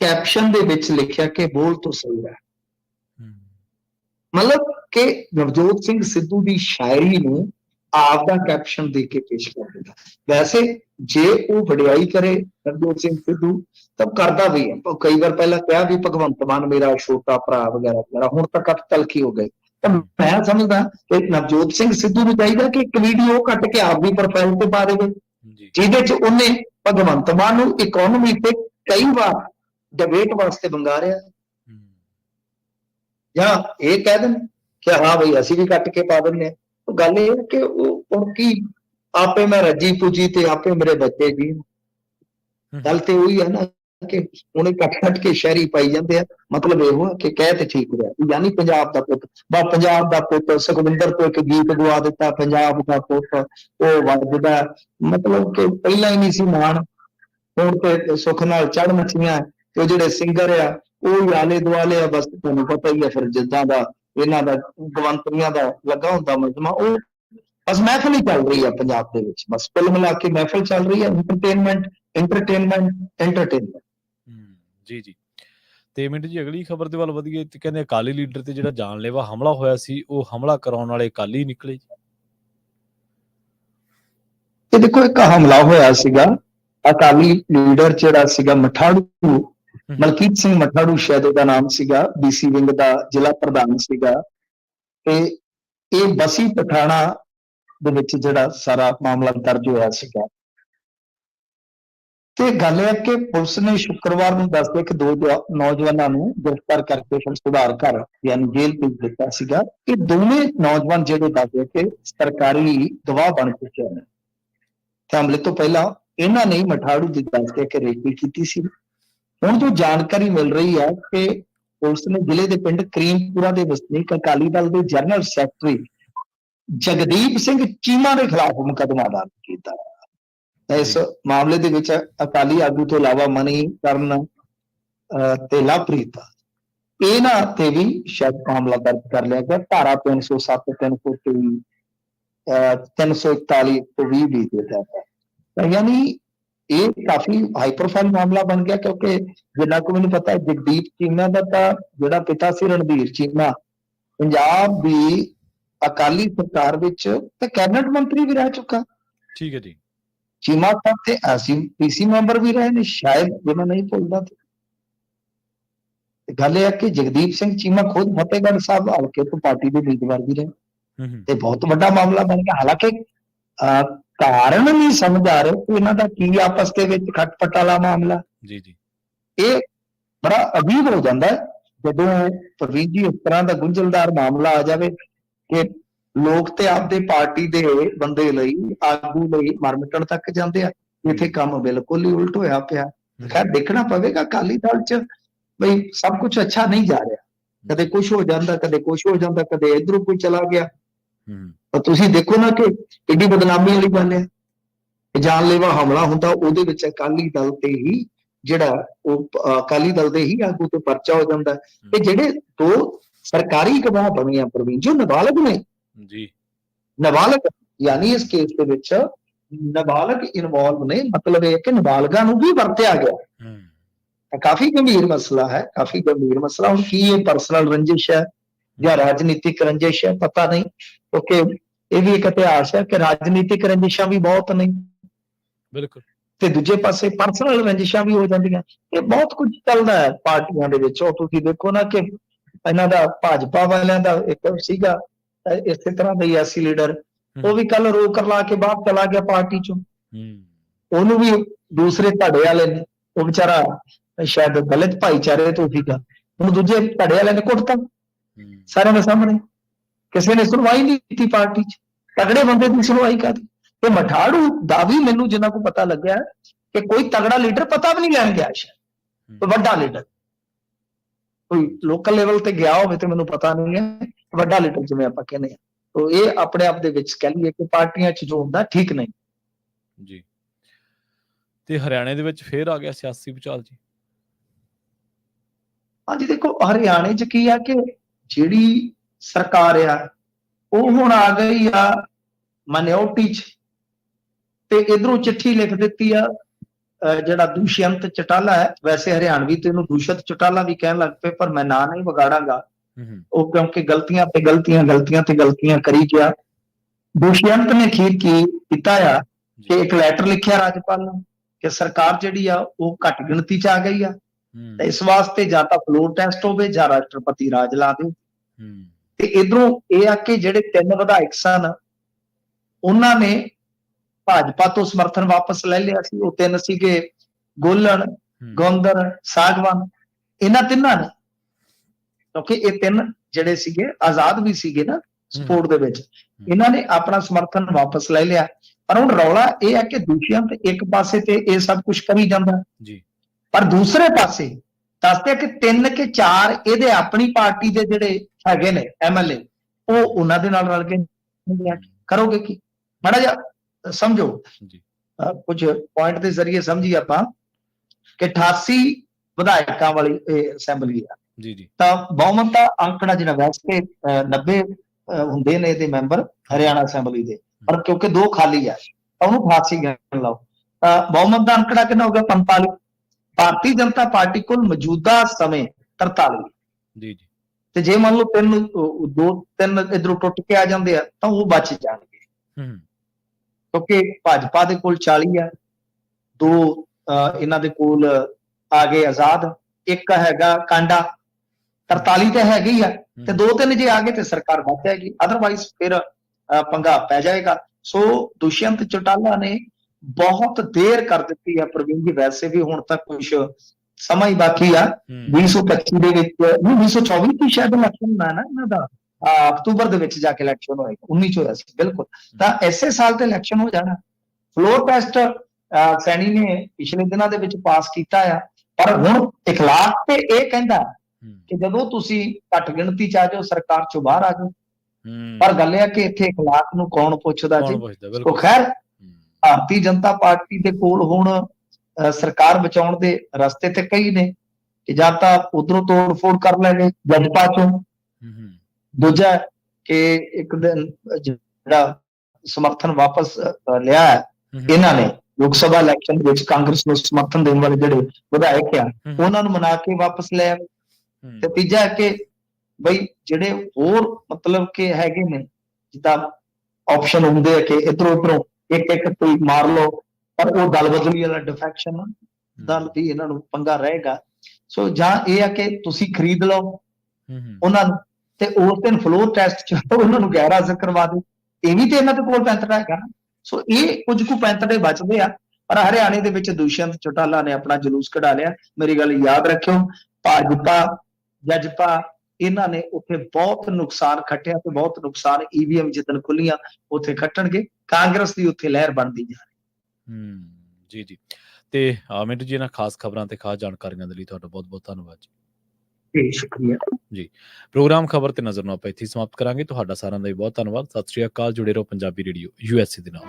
ਕੈਪਸ਼ਨ ਦੇ ਵਿੱਚ ਲਿਖਿਆ ਕਿ ਬੋਲ ਤੋਂ ਸਹੀ ਹੈ। ਮਤਲਬ ਕਿ ਨਵਜੋਤ ਸਿੰਘ ਸਿੱਧੂ ਦੀ ਸ਼ਾਇਰੀ ਨੂੰ ਆਪ ਦਾ ਕੈਪਸ਼ਨ ਦੇ ਕੇ ਪੇਸ਼ ਕਰ ਦਿੰਦਾ। ਵੈਸੇ ਜੇ ਉਹ ਵਡਿਆਈ ਕਰੇ ਨਵਜੋਤ ਸਿੰਘ ਸਿੱਧੂ ਤਾਂ ਕਰਦਾ ਵੀ ਹੈ। ਉਹ ਕਈ ਵਾਰ ਪਹਿਲਾਂ ਕਿਹਾ ਵੀ ਭਗਵੰਤ ਮਾਨ ਮੇਰਾ ਛੋਟਾ ਭਰਾ ਵਗੈਰਾ ਵਗੈਰਾ ਹੁਣ ਤੱਕ ਅੱਤ ਤਲਖੀ ਹੋ ਗਈ ਤਾਂ ਮੈਂ ਸਮਝਦਾ ਕਿ ਨਵਜੋਤ ਸਿੰਘ ਸਿੱਧੂ ਨੂੰ ਚਾਹੀਦਾ ਕਿ ਇੱਕ ਵੀਡੀਓ ਕੱਟ ਕੇ ਆਪ ਦੀ ਪ੍ਰੋਫਾਈਲ ਤੇ ਪਾ ਦੇਵੇ ਜਿਹਦੇ ਚ ਉਹਨੇ ਭਗਵੰਤ ਮਾਨ ਨੂੰ ਇਕਨੋਮੀ ਤੇ ਕਈ ਵਾਰ ਡਿਬੇਟ ਵਾਸਤੇ ਮੰਗਾ ਰਿਹਾ। ਜਾਂ ਇਹ ਕਹਿ ਦੇਣ ਕਿ ਹਾਂ ਬਈ ਅਸੀਂ ਵੀ ਕੱਟ ਕੇ ਪਾ ਹਾਂ। ਉਹ ਗੱਲ ਇਹ ਹੈ ਕਿ ਉਹ ਹੁਣ ਕੀ ਆਪੇ ਮੈਂ ਰੱਜੀ ਪੁੱਜੀ ਤੇ ਆਪੇ ਮੇਰੇ ਬੱਚੇ ਜੀ ਗੱਲ ਤੇ ਉਹੀ ਹੈ ਨਾ ਕਿ ਉਹਨੇ ਕੱਟ ਕੱਟ ਕੇ ਸ਼ਹਿਰੀ ਪਾਈ ਜਾਂਦੇ ਆ। ਮਤਲਬ ਇਹੋ ਕਿ ਕਹਿ ਤੇ ਠੀਕ ਰਿਹਾ ਯਾਨੀ ਪੰਜਾਬ ਦਾ ਪੁੱਤ ਬਾ ਪੰਜਾਬ ਦਾ ਪੁੱਤ ਸੁਖਵਿੰਦਰ ਤੋਂ ਇੱਕ ਗੀਤ ਗਵਾ ਦਿੱਤਾ ਪੰਜਾਬ ਦਾ ਪੁੱਤ ਉਹ ਵੱਜਦਾ ਮਤਲਬ ਕਿ ਪਹਿਲਾਂ ਹੀ ਨਹੀਂ ਸੀ ਮਾਣ। ਹੁਣ ਤੇ ਸੁੱਖ ਨਾਲ ਚੜ ਮੱਛੀਆਂ ਤੇ ਉਹ ਜਿਹੜੇ ਸਿੰਗਰ ਆ ਉਹ ਹੀ ਆਲੇ ਦੁਆਲੇ ਆ ਬਸ ਤੁਹਾਨੂੰ ਪਤਾ ਹੀ ਆ ਫਿਰ ਜਿੱਦਾਂ ਦਾ ਇਹਨਾਂ ਦਾ ਗਵੰਤਰੀਆਂ ਦਾ ਲੱਗਾ ਹੁੰਦਾ ਮਜਮਾ ਉਹ ਬਸ ਮਹਿਫਲ ਹੀ ਚੱਲ ਰਹੀ ਆ ਪੰਜਾਬ ਦੇ ਵਿੱਚ। ਬਸ ਕੁੱਲ ਮਿਲਾ ਕੇ ਮਹਿਫਲ ਚੱਲ ਰਹੀ ਹੈ ਐਂਟਰਟੇਨਮੈਂਟ ਐਂਟਰਟੇਨਮੈਂਟ ਐਂਟਰਟੇਨਮੈਂਟ ਹੂੰ ਜੀ ਜੀ। ਤੇ ਮਿੰਟ ਜੀ ਅਗਲੀ ਖਬਰ ਦੇ ਵੱਲ ਵਧੀਏ ਤੇ ਕਹਿੰਦੇ ਅਕਾਲੀ ਲੀਡਰ ਤੇ ਜਿਹੜਾ ਜਾਨਲੇਵਾ ਹਮਲਾ ਹੋਇਆ ਸੀ ਉਹ ਹਮਲਾ ਕਰਾਉਣ ਵਾਲੇ ਅਕਾਲੀ ਨਿਕਲੇ ਜੀ। ਇਹ ਦੇਖੋ ਇੱਕ ਹਮਲਾ ਹੋਇਆ ਸੀਗਾ। ਅਕਾਲੀ ਲੀਡਰ ਜਿਹੜਾ ਸੀਗਾ ਮਠਾੜੂ ਮਲਕੀਤ ਸਿੰਘ ਮਠਾੜੂ ਸ਼ਾਇਦ ਉਹਦਾ ਨਾਮ ਸੀਗਾ ਬੀਸੀ ਵਿੰਗ ਦਾ ਜ਼ਿਲ੍ਹਾ ਪ੍ਰਧਾਨ ਸੀਗਾ। ਤੇ ਇਹ ਬਸੀ ਪਠਾਣਾ ਦੇ ਵਿੱਚ ਜਿਹੜਾ ਸਾਰਾ ਮਾਮਲਾ ਦਰਜ ਹੋਇਆ ਸੀਗਾ। ਤੇ ਗੱਲ ਇਹ ਹੈ ਕਿ ਪੁਲਿਸ ਨੇ ਸ਼ੁੱਕਰਵਾਰ ਨੂੰ ਦੱਸਦੇ ਕਿ ਦੋ ਜਵਾ- ਨੌਜਵਾਨਾਂ ਨੂੰ ਗ੍ਰਿਫਤਾਰ ਕਰਕੇ ਫਿਰ ਸੁਧਾਰ ਘਰ ਯਾਨੀ ਜੇਲ੍ਹ ਭੇਜ ਦਿੱਤਾ ਸੀਗਾ। ਇਹ ਦੋਵੇਂ ਨੌਜਵਾਨ ਜਿਹੜੇ ਦੱਸਦੇ ਕਿ ਸਰਕਾਰੀ ਗਵਾਹ ਬਣ ਚੁੱਕੇ ਨੇ। ਤੇ ਹਮਲੇ ਤੋਂ ਪਹਿਲਾਂ ਇਹਨਾਂ ਨੇ ਮਠਾੜੂ ਦੀ ਦੱਸਦੇ ਕਿ ਰੇਕੀ ਕੀਤੀ ਸੀ। ਹੁਣ ਜੋ ਜਾਣਕਾਰੀ ਮਿਲ ਰਹੀ ਹੈ ਕਿ ਪੁਲਿਸ ਨੇ ਜ਼ਿਲ੍ਹੇ ਦੇ ਪਿੰਡ ਕਰੀਮਪੁਰਾ ਦੇ ਵਸਨੀਕ ਅਕਾਲੀ ਦਲ ਦੇ ਜਨਰਲ ਸੈਕਟਰੀ ਜਗਦੀਪ ਸਿੰਘ ਚੀਮਾ ਦੇ ਖਿਲਾਫ ਮੁਕੱਦਮਾ ਦਰਜ ਕੀਤਾ। ਹੈ ਇਸ ਮਾਮਲੇ ਦੇ ਵਿੱਚ ਅਕਾਲੀ ਆਗੂ ਤੋਂ ਇਲਾਵਾ ਮਨੀ ਕਰਨ ਤੇ ਲਵਪ੍ਰੀਤ। ਇਹਨਾਂ ਤੇ ਵੀ ਸ਼ਾਇਦ ਮਾਮਲਾ ਦਰਜ ਕਰ ਲਿਆ ਗਿਆ। ਧਾਰਾ 307 323 ਅਹ, 341 ਤੋਂ 20 ਵੀ ਦੇ ਤਹਿਤ ਹੈ ਤਾਂ ਯਾਨੀ ਇਹ ਕਾਫੀ ਹਾਈ ਪ੍ਰੋਫਾਈਲ ਮਾਮਲਾ ਬਣ ਗਿਆ ਕਿਉਂਕਿ ਜਿੰਨਾ ਕੁ ਮੈਨੂੰ ਪਤਾ ਹੈ ਜਗਦੀਪ ਚੀਮਾ ਦਾ ਤਾਂ ਜਿਹੜਾ ਪਿਤਾ ਸੀ ਰਣਧੀਰ ਚੀਮਾ ਪੰਜਾਬ ਦੀ ਅਕਾਲੀ ਸਰਕਾਰ ਵਿੱਚ ਤੇ ਕੈਬਨਿਟ ਮੰਤਰੀ ਵੀ ਰਹਿ ਚੁੱਕਾ। ਠੀਕ ਹੈ ਜੀ। ਚੀਮਾ ਸਾਹਿਬ ਤੇ ਅਸੀਂ ਪੀਸੀ ਮੈਂਬਰ ਵੀ ਰਹੇ ਨੇ ਸ਼ਾਇਦ ਜੇ ਮੈਂ ਨਹੀਂ ਭੁੱਲਦਾ ਤੇ। ਗੱਲ ਇਹ ਹੈ ਕਿ ਜਗਦੀਪ ਸਿੰਘ ਚੀਮਾ ਖੁਦ ਫਤਿਹਗੜ੍ਹ ਸਾਹਿਬ ਹਲਕੇ ਤੋਂ ਪਾਰਟੀ ਦੇ ਉਮੀਦਵਾਰ ਵੀ ਰਹੇ। ਤੇ ਬਹੁਤ ਵੱਡਾ ਮਾਮਲਾ ਬਣ ਗਿਆ। ਹਾਲਾਂਕਿ ਕਾਰਨ ਨਹੀਂ ਸਮਝ ਰਿਹਾ ਕਿ ਇਹਨਾਂ ਦਾ ਕੀ ਆਪਸ ਦੇ ਵਿੱਚ ਖਟਪਟ ਵਾਲਾ ਮਾਮਲਾ। ਜੀ ਜੀ। ਇਹ ਬੜਾ ਅਜੀਬ ਹੋ ਜਾਂਦਾ ਹੈ ਜਦੋਂ ਪ੍ਰਵੀਨ ਜੀ ਇਸ ਤਰ੍ਹਾਂ ਦਾ ਗੁੰਝਲਦਾਰ ਮਾਮਲਾ ਆ ਜਾਵੇ ਕਿ ਲੋਕ ਤੇ ਆਪਦੇ ਪਾਰਟੀ ਦੇ ਬੰਦੇ ਲਈ ਆਗੂ ਲਈ ਮਰਮਟਣ ਤੱਕ ਜਾਂਦੇ ਆ ਇੱਥੇ ਕੰਮ ਬਿਲਕੁਲ ਹੀ ਉਲਟ ਹੋਇਆ ਪਿਆ। ਖੈਰ ਦੇਖਣਾ ਪਵੇਗਾ ਅਕਾਲੀ ਦਲ ਚ ਬਈ ਸਭ ਕੁਝ ਅੱਛਾ ਨਹੀਂ ਜਾ ਰਿਹਾ। ਕਦੇ ਕੁਝ ਹੋ ਜਾਂਦਾ ਕਦੇ ਕੁਝ ਹੋ ਜਾਂਦਾ ਕਦੇ ਇਧਰੋਂ ਕੋਈ ਚਲਾ ਗਿਆ। ਪਰ ਤੁਸੀਂ ਦੇਖੋ ਨਾ ਕਿ ਕਿੰਨੀ ਬਦਨਾਮੀ ਵਾਲੀ ਗੱਲ ਹੈ। ਕਿ ਜਾਨਲੇਵਾ ਹਮਲਾ ਹੁੰਦਾ ਉਹਦੇ ਵਿੱਚ ਅਕਾਲੀ ਦਲ ਤੇ ਹੀ ਜਿਹੜਾ ਉਹ ਅਕਾਲੀ ਦਲ ਦੇ ਹੀ ਆਗੂ ਤੇ ਪਰਚਾ ਹੋ ਜਾਂਦਾ। ਤੇ ਜਿਹੜੇ ਦੋ ਸਰਕਾਰੀ ਗਵਾਹ ਬਣੇ ਆ ਪ੍ਰਵੀਨ ਜੋ ਨਾਬਾਲਗ ਨੇ। ਜੀ। ਨਾਬਾਲਗ ਯਾਨੀ ਇਸ ਕੇਸ ਦੇ ਵਿੱਚ ਨਾਬਾਲਗ ਇਨਵੋਲਵ ਨੇ। ਮਤਲਬ ਇਹ ਕਿ ਨਾਬਾਲਗਾਂ ਨੂੰ ਵੀ ਵਰਤਿਆ ਗਿਆ। ਹੂੰ। ਤਾਂ ਕਾਫੀ ਗੰਭੀਰ ਮਸਲਾ ਹੈ ਕਾਫੀ ਗੰਭੀਰ ਮਸਲਾ। ਹੁਣ ਕੀ ਇਹ ਪਰਸਨਲ ਰੰਜਿਸ਼ ਹੈ? ਜਾਂ ਰਾਜਨੀਤਿਕ ਰੰਜਿਸ਼ ਹੈ ਪਤਾ ਨਹੀਂ। ਕਿਉਂਕਿ ਇਹ ਵੀ ਇੱਕ ਇਤਿਹਾਸ ਹੈ ਕਿ ਰਾਜਨੀਤਿਕ ਰੰਜਿਸ਼ਾਂ ਵੀ ਬਹੁਤ ਨੇ। ਬਿਲਕੁਲ। ਤੇ ਦੂਜੇ ਪਾਸੇ ਪਰਸਨਲ ਰੰਜਿਸ਼ਾਂ ਵੀ ਹੋ ਜਾਂਦੀਆਂ। ਇਹ ਬਹੁਤ ਕੁਝ ਚੱਲਦਾ ਹੈ ਪਾਰਟੀਆਂ ਦੇ ਵਿੱਚ। ਉਹ ਤੁਸੀਂ ਦੇਖੋ ਨਾ ਕਿ ਇਹਨਾਂ ਦਾ ਭਾਜਪਾ ਵਾਲਿਆਂ ਦਾ ਇੱਕ ਸੀਗਾ ਇਸੇ ਤਰ੍ਹਾਂ ਦਾ ਹੀ ਐਸੀ ਲੀਡਰ। ਉਹ ਵੀ ਕੱਲ ਰੋਕ ਲਾ ਕੇ ਬਾਹਰ ਚਲਾ ਗਿਆ ਪਾਰਟੀ ਚੋਂ। ਹੂੰ। ਉਹਨੂੰ ਵੀ ਦੂਸਰੇ ਧੜੇ ਵਾਲੇ ਨੇ। ਉਹ ਵਿਚਾਰਾ ਸ਼ਾਇਦ ਦਲਿਤ ਭਾਈਚਾਰੇ ਤੋਂ ਸੀਗਾ। ਉਹਨੂੰ ਦੂਜੇ ਧੜੇ ਵਾਲੇ ਨੇ ਕੁੱਟਤਾ। ਸਾਰਿਆਂ ਦੇ ਸਾਹਮਣੇ। ਕਿਸੇ ਨੇ ਸੁਣਵਾਈ ਨਹੀਂ ਕੀਤੀ ਪਾਰਟੀ 'ਚ। ਤਗੜੇ ਬੰਦੇ ਦੀ ਸੁਣਵਾਈ ਕਰਦੀ ਤੇ ਮਠਾੜੂ ਦਾ ਵੀ ਮੈਨੂੰ ਜਿੰਨਾ ਕੋ ਪਤਾ ਲੱਗਿਆ ਕਿ ਕੋਈ ਤਗੜਾ ਲੀਡਰ ਪਤਾ ਵੀ ਨਹੀਂ ਲੈਣ ਗਿਆ ਸ਼ਾਇਦ। ਵੱਡਾ ਲੀਡਰ। ਕੋਈ ਲੋਕਲ ਲੈਵਲ ਤੇ ਗਿਆ ਹੋਵੇ ਤੇ ਮੈਨੂੰ ਪਤਾ ਨਹੀਂ ਹੈ ਵੱਡਾ ਲੀਡਰ ਜਿਵੇਂ ਆਪਾਂ ਕਹਿੰਦੇ ਆ ਤੋ ਇਹ ਆਪਣੇ ਆਪ ਦੇ ਵਿੱਚ ਕਹਿ ਲਈਏ ਕਿ ਪਾਰਟੀਆਂ 'ਚ ਜੋ ਹੁੰਦਾ ਠੀਕ ਨਹੀਂ। ਜੀ। ਤੇ ਹਰਿਆਣੇ ਦੇ ਵਿੱਚ ਫੇਰ ਆ ਗਿਆ ਸਿਆਸੀ ਭੂਚਾਲ ਜੀ। ਹਾਂਜੀ ਦੇਖੋ ਹਰਿਆਣੇ 'ਚ ਕੀ ਆ ਕਿ ਜਿਹੜੀ ਸਰਕਾਰ ਆ ਉਹ ਹੁਣ ਆ ਗਈ ਆ ਮਨਿਓਰਟੀ 'ਚ ਤੇ ਇਧਰੋਂ ਚਿੱਠੀ ਲਿਖ ਦਿੱਤੀ ਆ ਜਿਹੜਾ ਦੁਸ਼ਯੰਤ ਚਟਾਲਾ ਹੈ ਵੈਸੇ ਹਰਿਆਣਵੀ ਤੇ ਇਹਨੂੰ ਦੁਸ਼ਯੰਤ ਚਟਾਲਾ ਵੀ ਕਹਿਣ ਲੱਗ ਪਏ ਪਰ ਮੈਂ ਨਾਂ ਨਹੀਂ ਵਿਗਾੜਾਂਗਾ। ਉਹ ਕਿਉਂਕਿ ਗਲਤੀਆਂ ਤੇ ਗਲਤੀਆਂ ਗਲਤੀਆਂ ਤੇ ਗਲਤੀਆਂ ਕਰੀ ਗਿਆ। ਦੁਸ਼ਯੰਤ ਨੇ ਅਖੀਰ ਕੀ ਕੀਤਾ ਆ? ਕਿ ਇੱਕ ਲੈਟਰ ਲਿਖਿਆ ਰਾਜਪਾਲ ਨੂੰ ਕਿ ਸਰਕਾਰ ਜਿਹੜੀ ਆ ਉਹ ਘੱਟ ਗਿਣਤੀ 'ਚ ਆ ਗਈ ਆ। ਤੇ ਇਸ ਵਾਸਤੇ ਜਾਂ ਤਾਂ ਫਲੋਰ ਟੈਸਟ ਹੋਵੇ ਜਾਂ ਰਾਸ਼ਟਰਪਤੀ ਰਾਜ ਲਾ ਦੇ ਤੇ ਇਧਰੋਂ ਇਹ ਆ ਕਿ ਜਿਹੜੇ ਤਿੰਨ ਵਿਧਾਇਕ ਸਨ ਉਹਨਾਂ ਨੇ ਭਾਜਪਾ ਤੋਂ ਸਮਰਥਨ ਵਾਪਸ ਲੈ ਲਿਆ ਸੀ। ਉਹ ਤਿੰਨ ਸੀਗੇ ਗੋਲਣ ਗੋਂਦਰ ਸਾਗਵਾਨ। ਇਹਨਾਂ ਤਿੰਨਾਂ ਨੇ ਕਿਉਂਕਿ ਇਹ ਤਿੰਨ ਜਿਹੜੇ ਸੀਗੇ ਆਜ਼ਾਦ ਵੀ ਸੀਗੇ ਨਾ ਸਪੋਰਟ ਦੇ ਵਿੱਚ ਇਹਨਾਂ ਨੇ ਆਪਣਾ ਸਮਰਥਨ ਵਾਪਸ ਲੈ ਲਿਆ। ਪਰ ਹੁਣ ਰੌਲਾ ਇਹ ਹੈ ਕਿ ਦੁਸ਼ਯੰਤ ਇੱਕ ਪਾਸੇ ਤੇ ਇਹ ਸਭ ਕੁਝ ਕਰੀ ਜਾਂਦਾ। ਜੀ। ਪਰ ਦੂਸਰੇ ਪਾਸੇ ਦੱਸਦੇ ਆ ਕਿ ਤਿੰਨ ਕਿ ਚਾਰ ਇਹਦੇ ਆਪਣੀ ਪਾਰਟੀ ਦੇ ਜਿਹੜੇ ਹੈਗੇ ਨੇ ਐਮਐਲਏ ਉਹ ਉਹਨਾਂ ਦੇ ਨਾਲ ਰਲ ਕੇ ਕਰੋਗੇ ਕੀ? ਮਾੜਾ ਜਿਹਾ ਸਮਝੋ। ਜੀ। ਕੁਝ ਪੁਆਇੰਟ ਦੇ ਜ਼ਰੀਏ ਸਮਝੀ ਆਪਾਂ ਕਿ 88 ਵਿਧਾਇਕਾਂ ਵਾਲੀ ਇਹ ਅਸੈਂਬਲੀ ਆ। ਜੀ ਜੀ। ਤਾਂ ਬਹੁਮਤ ਦਾ ਅੰਕੜਾ ਜਿਹੜਾ ਵੈਸੇ ਅਹ 90 ਅਹ ਹੁੰਦੇ ਨੇ ਇਹਦੇ ਮੈਂਬਰ ਹਰਿਆਣਾ ਅਸੈਂਬਲੀ ਦੇ। ਪਰ ਕਿਉਂਕਿ ਦੋ ਖਾਲੀ ਆ ਤਾਂ ਉਹਨੂੰ 88 ਗਿਣ ਲਓ। ਤਾਂ ਬਹੁਮਤ ਦਾ ਅੰਕੜਾ ਕਿੰਨਾ ਹੋ ਗਿਆ? 45 ਭਾਰਤੀ ਜਨਤਾ ਪਾਰਟੀ ਕੋਲ ਮੌਜੂਦਾ ਸਮੇਂ 43 ਜੀ ਜੀ। ਤੇ ਜੇ ਮੰਨ ਲਓ ਤਿੰਨ ਦੋ ਤਿੰਨ ਇਧਰੋਂ ਟੁੱਟ ਕੇ ਆ ਜਾਂਦੇ ਆ ਤਾਂ ਉਹ ਬਚ ਜਾਣਗੇ। ਹੂੰ। ਕਿਉਂਕਿ ਭਾਜਪਾ ਦੇ ਕੋਲ 40 ਆ ਦੋ ਇਹਨਾਂ ਦੇ ਕੋਲ ਆ ਗਏ ਆਜ਼ਾਦ ਇੱਕ ਹੈਗਾ ਕਾਂਡਾ 43 ਤੇ ਹੈਗੇ ਹੀ। ਆ ਤੇ ਦੋ ਤਿੰਨ ਜੇ ਆ ਗਏ ਤੇ ਸਰਕਾਰ ਬਚ ਜਾਏਗੀ ਅਦਰਵਾਈਜ਼ ਫਿਰ ਪੰਗਾ ਪੈ ਜਾਏਗਾ। ਸੋ ਦੁਸ਼ਯੰਤ ਚੌਟਾਲਾ ਨੇ ਬਹੁਤ ਦੇਰ ਕਰ ਦਿੱਤੀ ਆ ਪ੍ਰਵੀਨ ਜੀ ਵੈਸੇ ਵੀ ਹੁਣ ਤੱਕ ਕੁਝ ਸਮਾਂ ਹੀ ਬਾਕੀ ਆ ਹੂੰ 2025 ਦੇ ਵਿੱਚ ਨਹੀਂ 2024 ਦੀ ਸ਼ਾਇਦ ਇਲੈਕਸ਼ਨ ਹੋਣਾ ਨਾ ਇਹਨਾਂ ਦਾ ਅਕਤੂਬਰ ਦੇ ਵਿੱਚ ਜਾ ਕੇ ਇਲੈਕਸ਼ਨ ਹੋਏਗਾ 19 ਚ ਹੋਇਆ ਸੀ ਬਿਲਕੁਲ ਤਾਂ ਐਸੇ ਸਾਲ ਤੇ ਇਲੈਕਸ਼ਨ ਹੋ ਜਾਣਾ ਫਲੋਰ ਟੈਸਟ ਸੈਣੀ ਨੇ ਪਿਛਲੇ ਦਿਨਾਂ ਦੇ ਵਿੱਚ ਪਾਸ ਕੀਤਾ ਆ ਪਰ ਹੁਣ ਇਖਲਾਕ ਤੇ ਇਹ ਕਹਿੰਦਾ ਕਿ ਜਦੋਂ ਤੁਸੀਂ ਘੱਟ ਗਿਣਤੀ ਚ ਆ ਜਾਓ ਸਰਕਾਰ ਚੋਂ ਬਾਹਰ ਆ ਜਾਓ ਪਰ ਗੱਲ ਇਹ ਆ ਕਿ ਇੱਥੇ ਇਖਲਾਕ ਨੂੰ ਕੌਣ ਪੁੱਛਦਾ ਜੀ ਉਹ ਖੈਰ ਭਾਰਤੀ ਜਨਤਾ ਪਾਰਟੀ ਦੇ ਕੋਲ ਹੁਣ ਸਰਕਾਰ ਬਚਾਉਣ ਦੇ ਰਸਤੇ ਤੇ ਕਈ ਨੇ ਕਿ ਜਾਂ ਤਾਂ ਉਧਰੋਂ ਤੋੜ ਫੋੜ ਕਰ ਲੈਣੇ ਹੂੰ ਹੂੰ ਦੂਜਾ ਕਿ ਇੱਕ ਦਿਨ ਜਿਹੜਾ ਸਮਰਥਨ ਵਾਪਸ ਲਿਆ ਇਹਨਾਂ ਨੇ ਲੋਕ ਸਭਾ ਇਲੈਕਸ਼ਨ ਦੇ ਵਿੱਚ ਕਾਂਗਰਸ ਨੂੰ ਸਮਰਥਨ ਦੇਣ ਵਾਲੇ ਜਿਹੜੇ ਵਿਧਾਇਕ ਆ ਉਹਨਾਂ ਨੂੰ ਮਨਾ ਕੇ ਵਾਪਸ ਲੈ ਹੂੰ, ਤੇ ਤੀਜਾ ਕਿ ਬਈ ਜਿਹੜੇ ਹੋਰ ਮਤਲਬ ਕਿ ਹੈਗੇ ਨੇ ਜਿੱਦਾਂ ਆਪਸ਼ਨ ਹੁੰਦੇ ਆ ਕਿ ਇਧਰੋਂ ਉਧਰੋਂ ਇੱਕ ਇੱਕ ਕੋਈ ਮਾਰ ਲਓ ਪਰ ਉਹ ਦਲ ਬਦਲੀ ਵਾਲਾ ਡਿਫੈਕਸ਼ਨ ਦਲ ਵੀ ਇਹਨਾਂ ਨੂੰ ਪੰਗਾ ਰਹੇਗਾ। ਸੋ ਜਾਂ ਇਹ ਆ ਕਿ ਤੁਸੀਂ ਖਰੀਦ ਲਓ ਉਹਨਾਂ ਨੂੰ ਤੇ ਉਸ ਦਿਨ ਫਲੋਰ ਟੈਸਟ ਚ ਉਹਨਾਂ ਨੂੰ ਗੈਰ ਹਾਜ਼ਰ ਕਰਵਾ ਦਿਓ ਇਹ ਵੀ ਤੇ ਇਹਨਾਂ ਦੇ ਕੋਲ ਪੈਂਤੜਾ ਹੈਗਾ ਨਾ। ਸੋ ਇਹ ਕੁਝ ਕੁ ਪੈਂਤੜੇ ਬਚਦੇ ਆ। ਪਰ ਹਰਿਆਣੇ ਦੇ ਵਿੱਚ ਦੁਸ਼ਯੰਤ ਚੌਟਾਲਾ ਨੇ ਆਪਣਾ ਜਲੂਸ ਕਢਾ ਲਿਆ। ਮੇਰੀ ਗੱਲ ਯਾਦ ਰੱਖਿਓ ਭਾਜਪਾ ਜਜਪਾ ਇਹਨਾਂ ਨੇ ਉੱਥੇ ਬਹੁਤ ਨੁਕਸਾਨ ਖੱਟਿਆ ਤੇ ਬਹੁਤ ਨੁਕਸਾਨ ਈਵੀਐਮ ਜਿੱਦਣ ਖੁੱਲੀਆਂ ਉੱਥੇ ਖੱਟਣਗੇ। ਕਾਂਗਰਸ ਦੀ ਉੱਥੇ ਲਹਿਰ ਬਣਦੀ ਜਾ ਹੂੰ ਜੀ ਜੀ। ਤੇ ਮਿੰਟੂ ਜੀ ਇਹਨਾਂ ਖਾਸ ਖਬਰਾਂ ਤੇ ਖਾਸ ਜਾਣਕਾਰੀਆਂ ਦੇ ਲਈ ਤੁਹਾਡਾ ਬਹੁਤ ਬਹੁਤ ਧੰਨਵਾਦ ਜੀ। ਸ਼ੁਕਰੀਆ। ਪ੍ਰੋਗਰਾਮ ਖਬਰ ਤੇ ਨਜ਼ਰ ਨੂੰ ਆਪਾਂ ਇੱਥੇ ਸਮਾਪਤ ਕਰਾਂਗੇ। ਤੁਹਾਡਾ ਸਾਰਿਆਂ ਦਾ ਬਹੁਤ ਧੰਨਵਾਦ। ਸਤਿ ਸ਼੍ਰੀ ਅਕਾਲ ਜੁੜੇ ਰਹੋ ਪੰਜਾਬੀ ਰੇਡੀਓ ਯੂਐਸਏ ਦੇ ਨਾਲ।